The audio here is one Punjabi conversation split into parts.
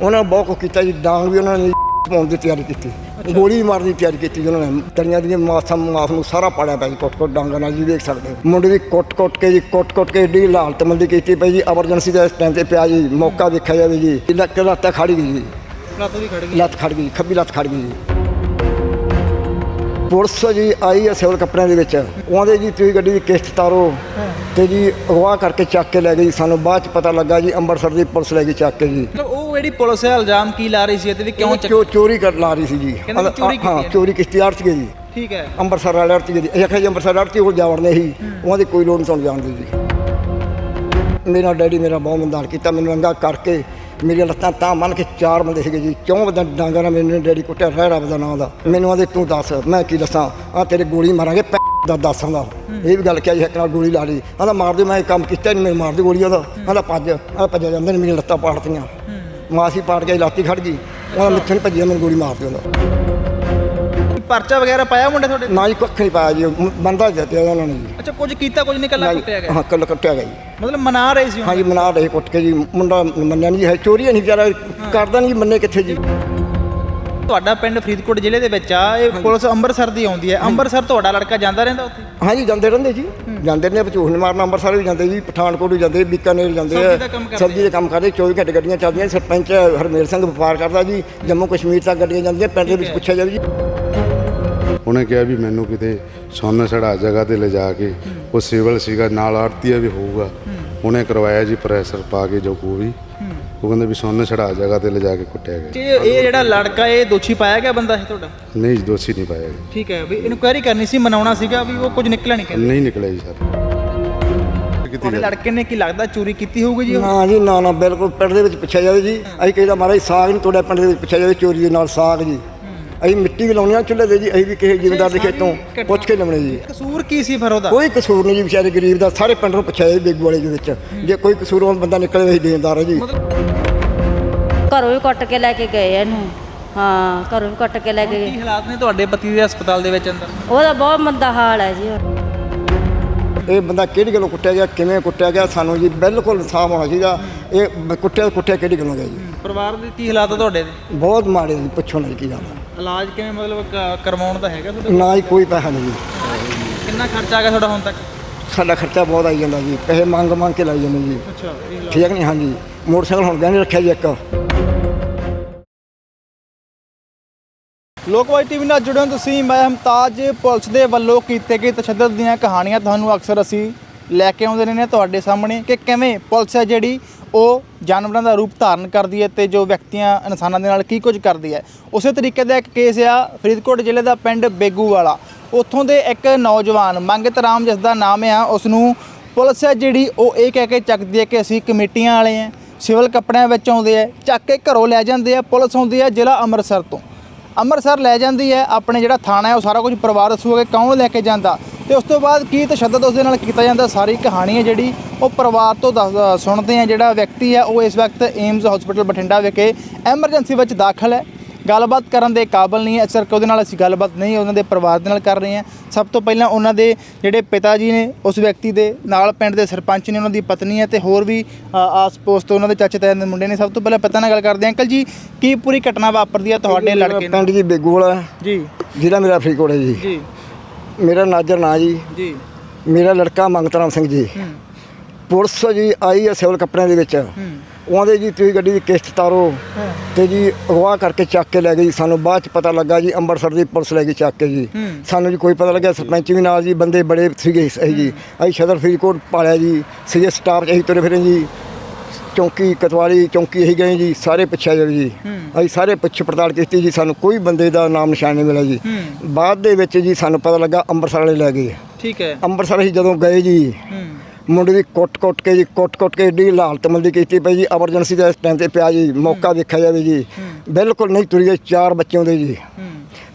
ਉਹਨਾਂ ਨੇ ਬਹੁਤ ਕੁਛ ਕੀਤਾ ਜੀ ਡਾਂਗ ਵੀ ਉਹਨਾਂ ਨੇ ਪਾਉਣ ਦੀ ਤਿਆਰੀ ਕੀਤੀ। ਗੋਲੀ ਮਾਰਨ ਦੀ ਤਿਆਰੀ ਕੀਤੀ ਉਹਨਾਂ ਨੇ। ਤਰੀਆਂ ਦੀਆਂ ਮਾਸਾਂ ਮਾਸ ਨੂੰ ਸਾਰਾ ਪਾੜਿਆ ਪਿਆ ਜੀ ਕੁੱਟ ਕੁੱਟ ਡਾਂਗਾਂ ਨਾਲ ਜੀ ਦੇਖ ਸਕਦੇ ਮੁੰਡੇ ਦੀ ਕੁੱਟ ਕੁੱਟ ਕੇ ਜੀ ਕੁੱਟ ਕੁੱਟ ਕੇ ਏਡੀ ਹਾਲਤ ਮੰਦੀ ਕੀਤੀ ਪਈ ਜੀ ਐਮਰਜੈਂਸੀ ਦਾ ਇਸ ਟਾਈਮ ਤੇ ਪਿਆ ਜੀ ਮੌਕਾ ਦੇਖਿਆ ਜਾਵੇ ਜੀ। ਲੱਕ ਲੱਤ ਖੜ ਗਈ ਜੀ। ਲੱਤ ਵੀ ਖੜ ਗਈ। ਲੱਤ ਖੜ ਗਈ ਖੱਬੀ ਲੱਤ ਖੜ ਗਈ ਜੀ। ਪੁਲਿਸ ਜੀ ਆਈ ਹੈ ਸਿਵਲ ਕੱਪੜਿਆਂ ਦੇ ਵਿੱਚ। ਉਹਦੇ ਜੀ ਤੁਸੀਂ ਗੱਡੀ ਦੀ ਕਿਸ਼ਤ ਤਾਰੋ ਤੇ ਜੀ ਅਗਵਾ ਕਰਕੇ ਚੱਕ ਕੇ ਲੈ ਗਈ ਸਾਨੂੰ ਬਾਅਦ ਚ ਪਤਾ ਲੱਗਾ ਜੀ ਅੰਮ੍ਰਿਤਸਰ ਦੀ ਪੁਲਿਸ ਲੈ ਗਈ ਚੱਕ ਕੇ ਜੀ। ਮਤਲਬ ਉਹ ਜਿਹੜੀ ਪੁਲਿਸ ਹੈ ਇਲਜ਼ਾਮ ਕੀ ਲਾ ਰਹੀ ਸੀ ਇਹਦੇ ਵੀ ਕਿਉਂ ਚੱਕ ਚੋ ਚੋਰੀ ਕਰ ਲਾ ਰਹੀ ਸੀ ਜੀ। ਕਹਿੰਦੇ ਚੋਰੀ ਕੀਤੀ ਹਾਂ। ਹੈ। ਚੋਰੀ ਜੀ। ਠੀਕ ਹੈ। ਅੰਮ੍ਰਿਤਸਰ ਵਾਲੇ ਆੜਤ ਗਈ ਇਹ ਆਖਿਆ ਜੀ ਅੰਮ੍ਰਿਤਸਰ ਆੜਤੀ ਕੋਲ ਜਾਵੜਨੇ ਸੀ ਉਹਨਾਂ ਦੀ ਕੋਈ ਲੋੜ ਨਹੀਂ ਤੁਹਾਨੂੰ ਜਾਣਦੀ ਜੀ। ਮੇਰਾ ਡੈਡੀ ਮੇਰਾ ਬਹੁਤ ਮੰਦਾਰ ਕੀਤਾ ਮੈਨੂੰ ਅੰਗਾ ਕਰਕੇ ਮੇਰੀਆਂ ਲੱਤਾਂ ਤਾਂ ਮੰਨ ਕੇ ਚਾਰ ਬੰਦੇ ਸੀਗੇ ਜੀ। ਚੌਂ ਬੰਦਾ ਡਾਂਗਾ ਨਾਲ ਮੈਨੂੰ ਡੈਡੀ ਕੁੱਟਿਆ ਰਹਿ ਰੱਬ ਦਾ ਨਾਂ ਦਾ। ਮੈਨੂੰ ਆਂਦੇ ਤੂੰ ਦੱਸ ਮੈਂ ਕੀ ਦੱਸਾਂ? ਆ ਤੇਰੇ ਗੋਲੀ ਮਾਰਾਂਗੇ ਪੈ ਦਾ ਦੱਸਾਂ ਦਾ ਇਹ ਵੀ ਗੱਲ ਕਿਹਾ ਜੀ ਇੱਕ ਨਾਲ ਗੋਲੀ ਲਾ ਲਈ। ਆਂਦਾ ਮਾਰ ਦੇ ਮੈਂ ਇਹ ਕੰਮ ਕੀਤਾ ਨਹੀਂ ਮੈਨੂੰ ਮਾਰ ਦੇ। ਗੋਲੀ ਉਹਦਾ ਆਂਦਾ ਭੱਜ ਆ ਭੱਜਿਆ ਜਾਂਦੇ ਨੇ ਮੇਰੀਆਂ ਲੱਤਾਂ ਪਾੜਤੀਆਂ। ਮਾਸੀ ਪਾੜ ਕੇ ਲਾਤੀ ਖੜ ਗਈ। ਉਹਨਾਂ ਮਿੱਥੇ ਨਹੀਂ ਭੱਜਿਆ ਮੈਨੂੰ ਗੋਲੀ ਮਾਰ ਦੇ ਉਹਦਾ ਪਰਚਾ ਵਗੈਰਾ ਪਾਇਆ ਮੁੰਡੇ ਤੁਹਾਡੇ ਨਾ ਹੀ ਕੁੱਖ ਨਹੀਂ ਪਾਇਆ ਜੀ ਬੰਦਾ ਦਿੱਤੇ ਉਹਨਾਂ ਨੇ ਜੀ। ਅੱਛਾ ਕੁਝ ਕੀਤਾ ਕੁਝ ਨਹੀਂ ਕੱਲਾ ਕੁੱਟਿਆ ਗਿਆ? ਹਾਂ ਕੱਲ ਕੱਟਿਆ ਗਿਆ ਜੀ। ਮਤਲਬ ਮਨਾ ਰਹੇ ਸੀ ਉਹ। ਹਾਂਜੀ ਮਨਾ ਰਹੇ ਕੁੱਟ ਕੇ ਜੀ ਮੁੰਡਾ ਮੰਨਿਆ ਨਹੀਂ ਹੈ ਚੋਰੀ ਨਹੀਂ ਵਿਚਾਰਾ ਕਰਦਾ ਨਹੀਂ ਮੰਨੇ ਕਿੱਥੇ ਜੀ। ਤੁਹਾਡਾ ਪਿੰਡ ਫਰੀਦਕੋਟ ਜ਼ਿਲ੍ਹੇ ਦੇ ਵਿੱਚ ਆ ਇਹ ਪੁਲਿਸ ਅੰਮ੍ਰਿਤਸਰ ਦੀ ਆਉਂਦੀ ਹੈ। ਅੰਮ੍ਰਿਤਸਰ ਤੁਹਾਡਾ ਲੜਕਾ ਜਾਂਦਾ ਰਹਿੰਦਾ ਉੱਥੇ? ਹਾਂਜੀ ਜਾਂਦੇ ਰਹਿੰਦੇ ਜੀ। ਜਾਂਦੇ ਨੇ ਨਹੀਂ ਮਾਰਨਾ ਅੰਮ੍ਰਿਤਸਰ ਵੀ ਜਾਂਦੇ ਜੀ ਪਠਾਨਕੋਟ ਵੀ ਜਾਂਦੇ ਬੀਕਾਨੇਰ ਜਾਂਦੇ ਆ। ਦਾ ਕੰਮ ਕਰਦੇ ਸਬਜ਼ੀ ਦੇ ਕੰਮ ਕਰਦੇ 24 ਘੰਟੇ ਗੱਡੀਆਂ ਚੱਲਦੀਆਂ ਸਰਪੰਚ ਹਰਮੇਲ ਸਿੰਘ ਵਪਾਰ ਕਰਦਾ ਜੀ ਜੰਮੂ ਕਸ਼ਮੀਰ ਤੱਕ ਗੱਡੀਆਂ ਜਾਂਦੀਆਂ ਪਿੰਡ ਦੇ ਵਿੱਚ ਪੁੱਛਿਆ ਜਾਵੇ ਜੀ। ਉਹਨੇ ਕਿਹਾ ਵੀ ਮੈਨੂੰ ਕਿਤੇ ਸੋਨੇ ਸੜਾ ਜਗ੍ਹਾ ਤੇ ਲਿਜਾ ਕੇ ਉਹ ਸਿਵਲ ਸੀਗਾ ਨਾਲ ਆੜਤੀਆ ਵੀ ਹੋਊਗਾ। ਉਹਨੇ ਕਰਵਾਇਆ ਜੀ ਪ੍ਰੈਸ਼ਰ ਪਾ ਕੇ ਜੋ ਕੋ ਵੀ ਉਹ ਕਹਿੰਦੇ ਵੀ ਸੋਨੇ ਸੜਾ ਜਗ੍ਹਾ ਤੇ ਲਿਜਾ ਕੇ ਕੁੱਟਿਆ ਗਿਆ। ਇਹ ਜਿਹੜਾ ਲੜਕਾ ਇਹ ਦੋਸ਼ੀ ਪਾਇਆ ਗਿਆ ਬੰਦਾ ਇਹ ਤੁਹਾਡਾ? ਨਹੀਂ ਜੀ, ਦੋਸ਼ੀ ਨਹੀਂ ਪਾਇਆ ਜੀ ਠੀਕ ਹੈ ਵੀ ਇਨਕੁਆਇਰੀ ਕਰਨੀ ਸੀ ਮਨਾਉਣਾ ਸੀਗਾ ਵੀ ਉਹ ਕੁਝ ਨਿਕਲਿਆ ਨਹੀਂ ਕਹਿੰਦੇ। ਨਹੀਂ ਨਿਕਲਿਆ ਜੀ ਸਰ। ਕੀਤੀ ਲੜਕੇ ਨੇ ਕੀ ਲੱਗਦਾ ਚੋਰੀ ਕੀਤੀ ਹੋਊਗੀ ਜੀ ਉਹ? ਨਾ ਜੀ ਨਾ ਨਾ ਬਿਲਕੁਲ ਪਿੰਡ ਦੇ ਵਿੱਚ ਪੁੱਛਿਆ ਜਾਵੇ ਜੀ। ਅਸੀਂ ਕਹਿੰਦਾ ਮਹਾਰਾਜ ਸਾਗ ਨਹੀਂ ਤੁਹਾਡੇ ਪਿੰਡ ਦੇ ਵਿੱਚ ਪੁੱਛਿਆ ਜਾਵੇ ਚੋਰੀ ਦੇ ਨਾਲ ਸਾਗ ਜੀ। ਅਸੀਂ ਮਿੱਟੀ ਵੀ ਲਾਉਣੀ ਆ ਚੁੱਲ੍ਹੇ ਦੇ ਜੀ ਅਸੀਂ ਵੀ ਕਿਸੇ ਜ਼ਿਮੀਂਦਾਰ ਦੇ ਖੇਤੋਂ ਪੁੱਛ ਕੇ ਲਾਉਣੇ ਜੀ। ਕਸੂਰ ਕੀ ਸੀ ਫਿਰ ਉਹਦਾ? ਕੋਈ ਕਸੂਰ ਨਹੀਂ ਜੀ ਵਿਚਾਰੇ ਗਰੀਬ ਦਾ ਸਾਰੇ ਪਿੰਡ ਨੂੰ ਪੁੱਛਿਆ ਜੀ ਬੇਗੂ ਵਾਲੇ ਦੇ ਵਿੱਚ। ਜੇ ਕੋਈ ਕਸੂਰਵਾਨ ਬੰਦਾ ਨਿਕਲੇ ਅਸੀਂ ਦੇਣਦਾਰ ਹੈ ਜੀ। ਘਰੋਂ ਹੀ ਕੱਟ ਕੇ ਲੈ ਕੇ ਗਏ ਆ ਇਹਨੂੰ। ਹਾਂ ਘਰੋਂ ਵੀ ਕੱਟ ਕੇ ਲੈ ਕੇ ਗਏ ਕੀ ਹਾਲਾਤ ਨੇ ਤੁਹਾਡੇ ਪਤੀ ਦੇ ਹਸਪਤਾਲ ਦੇ ਵਿੱਚ ਅੰਦਰ? ਉਹਦਾ ਬਹੁਤ ਮੰਦਾ ਹਾਲ ਹੈ ਜੀ ਇਹ ਬੰਦਾ ਕਿਹੜੀ ਗੱਲੋਂ ਕੁੱਟਿਆ ਗਿਆ ਕਿਵੇਂ ਕੁੱਟਿਆ ਗਿਆ ਸਾਨੂੰ ਜੀ ਬਿਲਕੁਲ ਇਨਸਾਫ ਹੋਣਾ ਚਾਹੀਦਾ। ਇਹ ਕੁੱਟਿਆ ਕੁੱਟਿਆ ਕਿਹੜੀ ਗੱਲੋਂ ਗਿਆ ਜੀ? ਪਰਿਵਾਰ ਦੇ ਕੀ ਹਾਲਾਤ ਆ ਤੁਹਾਡੇ ਦੇ? ਬਹੁਤ ਮਾੜੇ ਜੀ ਪੁੱਛੋ ਨਾ ਜੀ ਕੀ ਗੱਲ ਹੈ ਇਲਾਜ ਕਿਵੇਂ ਮਤਲਬ ਕ- ਕਰਵਾਉਣ ਦਾ ਹੈਗਾ ਤੁਹਾਡਾ ਨਾ ਹੀ ਕੋਈ ਪੈਸਾ ਨਹੀਂ ਜੀ। ਕਿੰਨਾ ਖਰਚਾ ਆ ਗਿਆ ਤੁਹਾਡਾ ਹੁਣ ਤੱਕ? ਸਾਡਾ ਖਰਚਾ ਬਹੁਤ ਆਈ ਜਾਂਦਾ ਜੀ। ਪੈਸੇ ਮੰਗ ਮੰਗ ਕੇ ਲਾਈ ਜਾਂਦੇ ਜੀ। ਅੱਛਾ ਇਹ ਠੀਕ ਨਹੀਂ ਹਾਂਜੀ। ਮੋਟਰਸਾਈਕਲ ਹੁਣ ਗਹਿਣੇ ਰੱਖਿਆ ਜੀ ਇੱਕ। ਲੋਕਵਾਈ ਟੀਵੀ ਨਾਲ ਜੁੜੇ ਹੋ ਤੁਸੀਂ। ਮੈਂ ਹਮਤਾਜ ਪੁਲਿਸ ਦੇ ਵੱਲੋਂ ਕੀਤੇ ਗਏ ਤਸ਼ੱਦਦ ਦੀਆਂ ਕਹਾਣੀਆਂ। ਤੁਹਾਨੂੰ ਅਕਸਰ ਅਸੀਂ ਲੈ ਕੇ ਆਉਂਦੇ ਨੇ ਤੁਹਾਡੇ ਸਾਹਮਣੇ ਕਿ ਕਿਵੇਂ ਪੁਲਿਸ ਹੈ ਜਿਹੜੀ ਉਹ ਜਾਨਵਰਾਂ ਦਾ ਰੂਪ ਧਾਰਨ ਕਰਦੀ ਹੈ ਤੇ ਜੋ ਵਿਅਕਤੀਆਂ ਇਨਸਾਨਾਂ ਦੇ ਨਾਲ ਕੀ ਕੁਝ ਕਰਦੀ ਹੈ। ਉਸੇ ਤਰੀਕੇ ਦਾ ਇੱਕ ਕੇਸ ਆ ਫਰੀਦਕੋਟ ਜ਼ਿਲ੍ਹੇ ਦਾ ਪਿੰਡ ਬੇਗੂ ਵਾਲਾ। ਉੱਥੋਂ ਦੇ ਇੱਕ ਨੌਜਵਾਨ ਮੰਗਤ ਰਾਮ ਜਿਸ ਦਾ ਨਾਮ ਆ ਉਸ ਨੂੰ ਪੁਲਿਸ ਹੈ ਜਿਹੜੀ ਉਹ ਇਹ ਕਹਿ ਕੇ ਚੱਕਦੀ ਹੈ ਕਿ ਅਸੀਂ ਕਮੇਟੀਆਂ ਵਾਲੇ ਆ, ਸਿਵਲ ਕੱਪੜਿਆਂ ਵਿੱਚ ਆਉਂਦੇ ਆ, ਚੱਕ ਕੇ ਘਰੋਂ ਲੈ ਜਾਂਦੇ ਆ, ਪੁਲਿਸ ਆਉਂਦੀ ਹੈ ਜ਼ਿਲ੍ਹਾ ਅੰਮ੍ਰਿਤਸਰ ਤੋਂ। ਅੰਮ੍ਰਿਤਸਰ ਲੈ ਜਾਂਦੀ ਹੈ, ਆਪਣੇ ਜਿਹੜਾ ਥਾਣਾ ਹੈ ਉਹ ਸਾਰਾ ਕੁਝ ਪਰਿਵਾਰ ਦੱਸੂਗਾ ਕਿ ਕੌਣ ਲੈ ਕੇ ਜਾਂਦਾ। ਤੇ ਉਸ ਤੋਂ ਬਾਅਦ ਕੀ ਤਸ਼ੱਦਦ ਉਸ ਦੇ ਨਾਲ ਕੀਤਾ ਜਾਂਦਾ? ਸਾਰੀ ਕਹਾਣੀ ਹੈ ਜਿਹੜੀ ਉਹ ਪਰਿਵਾਰ ਤੋਂ ਦੱਸ ਸੁਣਦੇ ਆ ਜਿਹੜਾ ਵਿਅਕਤੀ ਹੈ ਉਹ ਇਸ ਵਕਤ ਏਮਜ਼ ਹਸਪੀਟਲ ਬਠਿੰਡਾ ਵਿਖੇ ਐਮਰਜੈਂਸੀ ਵਿੱਚ ਦਾਖਲ ਹੈ। ਗੱਲਬਾਤ ਕਰਨ ਦੇ ਕਾਬਿਲ ਨਹੀਂ ਹੈ। ਇਸ ਕਰਕੇ ਉਹਦੇ ਨਾਲ ਅਸੀਂ ਗੱਲਬਾਤ ਨਹੀਂ ਉਹਨਾਂ ਦੇ ਪਰਿਵਾਰ ਦੇ ਨਾਲ ਕਰ ਰਹੇ ਹਾਂ। ਸਭ ਤੋਂ ਪਹਿਲਾਂ ਉਹਨਾਂ ਦੇ ਜਿਹੜੇ ਪਿਤਾ ਜੀ ਨੇ ਉਸ ਵਿਅਕਤੀ ਦੇ ਨਾਲ ਪਿੰਡ ਦੇ ਸਰਪੰਚ ਨੇ ਉਹਨਾਂ ਦੀ ਪਤਨੀ ਹੈ ਤੇ ਹੋਰ ਵੀ ਆਸ-ਪੋਸ ਤੋਂ ਉਹਨਾਂ ਦੇ ਚਾਚੇ ਤਾਏ ਦੇ ਮੁੰਡੇ ਨੇ। ਸਭ ਤੋਂ ਪਹਿਲਾਂ ਪਿਤਾ ਨਾਲ ਗੱਲ ਕਰਦੇ ਹਾਂ। ਅੰਕਲ ਜੀ ਕੀ ਪੂਰੀ ਘਟਨਾ ਵਾਪਰਦੀ ਹੈ ਤੁਹਾਡੇ ਲੜਕੇ ਨਾਲ? ਪਿੰਡ ਜੀ ਬੇਗੂ ਵਾਲਾ ਜੀ। ਜ਼ਿਲ੍ਹਾ ਮੇਰਾ ਫਰੀਦਕੋਟ ਹੈ ਜੀ। ਜੀ। ਮੇਰਾ ਨਾਜਰ ਨਾਂ ਜੀ। ਜੀ। ਮੇਰਾ ਲੜਕਾ ਮੰਗਤਰਾਮ ਸਿੰਘ ਜੀ। ਪੁਲਿਸ ਜੀ ਆਈ ਹੈ ਸਿਵਲ ਕੱਪੜਿਆਂ ਦੇ ਵਿੱਚ। ਉਹਦੇ ਜੀ ਤੁਸੀਂ ਗੱਡੀ ਦੀ ਕਿਸ਼ਤ ਤਾਰੋ ਤੇ ਜੀ ਅਗਵਾ ਕਰਕੇ ਚੱਕ ਕੇ ਲੈ ਗਈ ਸਾਨੂੰ ਬਾਅਦ ਚ ਪਤਾ ਲੱਗਾ ਜੀ ਅੰਮ੍ਰਿਤਸਰ ਦੀ ਪੁਲਿਸ ਲੈ ਗਈ ਚੱਕ ਕੇ ਜੀ। ਸਾਨੂੰ ਜੀ ਕੋਈ ਪਤਾ ਲੱਗਿਆ ਸਰਪੰਚ ਵੀ ਨਾਲ ਜੀ ਬੰਦੇ ਬੜੇ ਸੀਗੇ ਸਹੀ ਜੀ। ਅਸੀਂ ਸਦਰ ਫਰੀਦਕੋਟ ਪਾਲਿਆ ਜੀ। ਸੀਗੇ ਸਟਾਫ ਚ ਅਸੀਂ ਤੁਰੇ ਫਿਰੇ ਜੀ। ਚੌਂਕੀ ਕਤਵਾਲੀ ਚੌਂਕੀ ਅਸੀਂ ਗਏ ਜੀ ਸਾਰੇ ਪੁੱਛਿਆ ਜਾਵੇ ਜੀ। ਅਸੀਂ ਸਾਰੇ ਪੁੱਛ ਪੜਤਾਲ ਕੀਤੀ ਜੀ ਸਾਨੂੰ ਕੋਈ ਬੰਦੇ ਦਾ ਨਾਮ ਨਿਸ਼ਾਨ ਨਹੀਂ ਮਿਲਿਆ ਜੀ। ਬਾਅਦ ਦੇ ਵਿੱਚ ਜੀ ਸਾਨੂੰ ਪਤਾ ਲੱਗਾ ਅੰਮ੍ਰਿਤਸਰ ਵਾਲੇ ਲੈ ਗਏ। ਠੀਕ ਹੈ। ਅੰਮ੍ਰਿਤਸਰ ਅਸੀਂ ਜਦੋਂ ਗਏ ਜੀ ਮੁੰਡੇ ਦੀ ਕੁੱਟ-ਕੁੱਟ ਕੇ ਜੀ ਕੁੱਟ-ਕੁੱਟ ਕੇ ਏਡੀ ਹਾਲਤ ਮੰਦੀ ਕੀਤੀ ਪਈ ਜੀ ਐਮਰਜੈਂਸੀ ਦਾ ਇਸ ਟਾਈਮ ਤੇ ਪਿਆ ਜੀ ਮੌਕਾ ਦੇਖਿਆ ਜਾਵੇ ਜੀ। ਬਿਲਕੁਲ ਨਹੀਂ ਤੁਰੀ ਗਏ ਚਾਰ ਬੱਚੇ ਹੁੰਦੇ ਜੀ।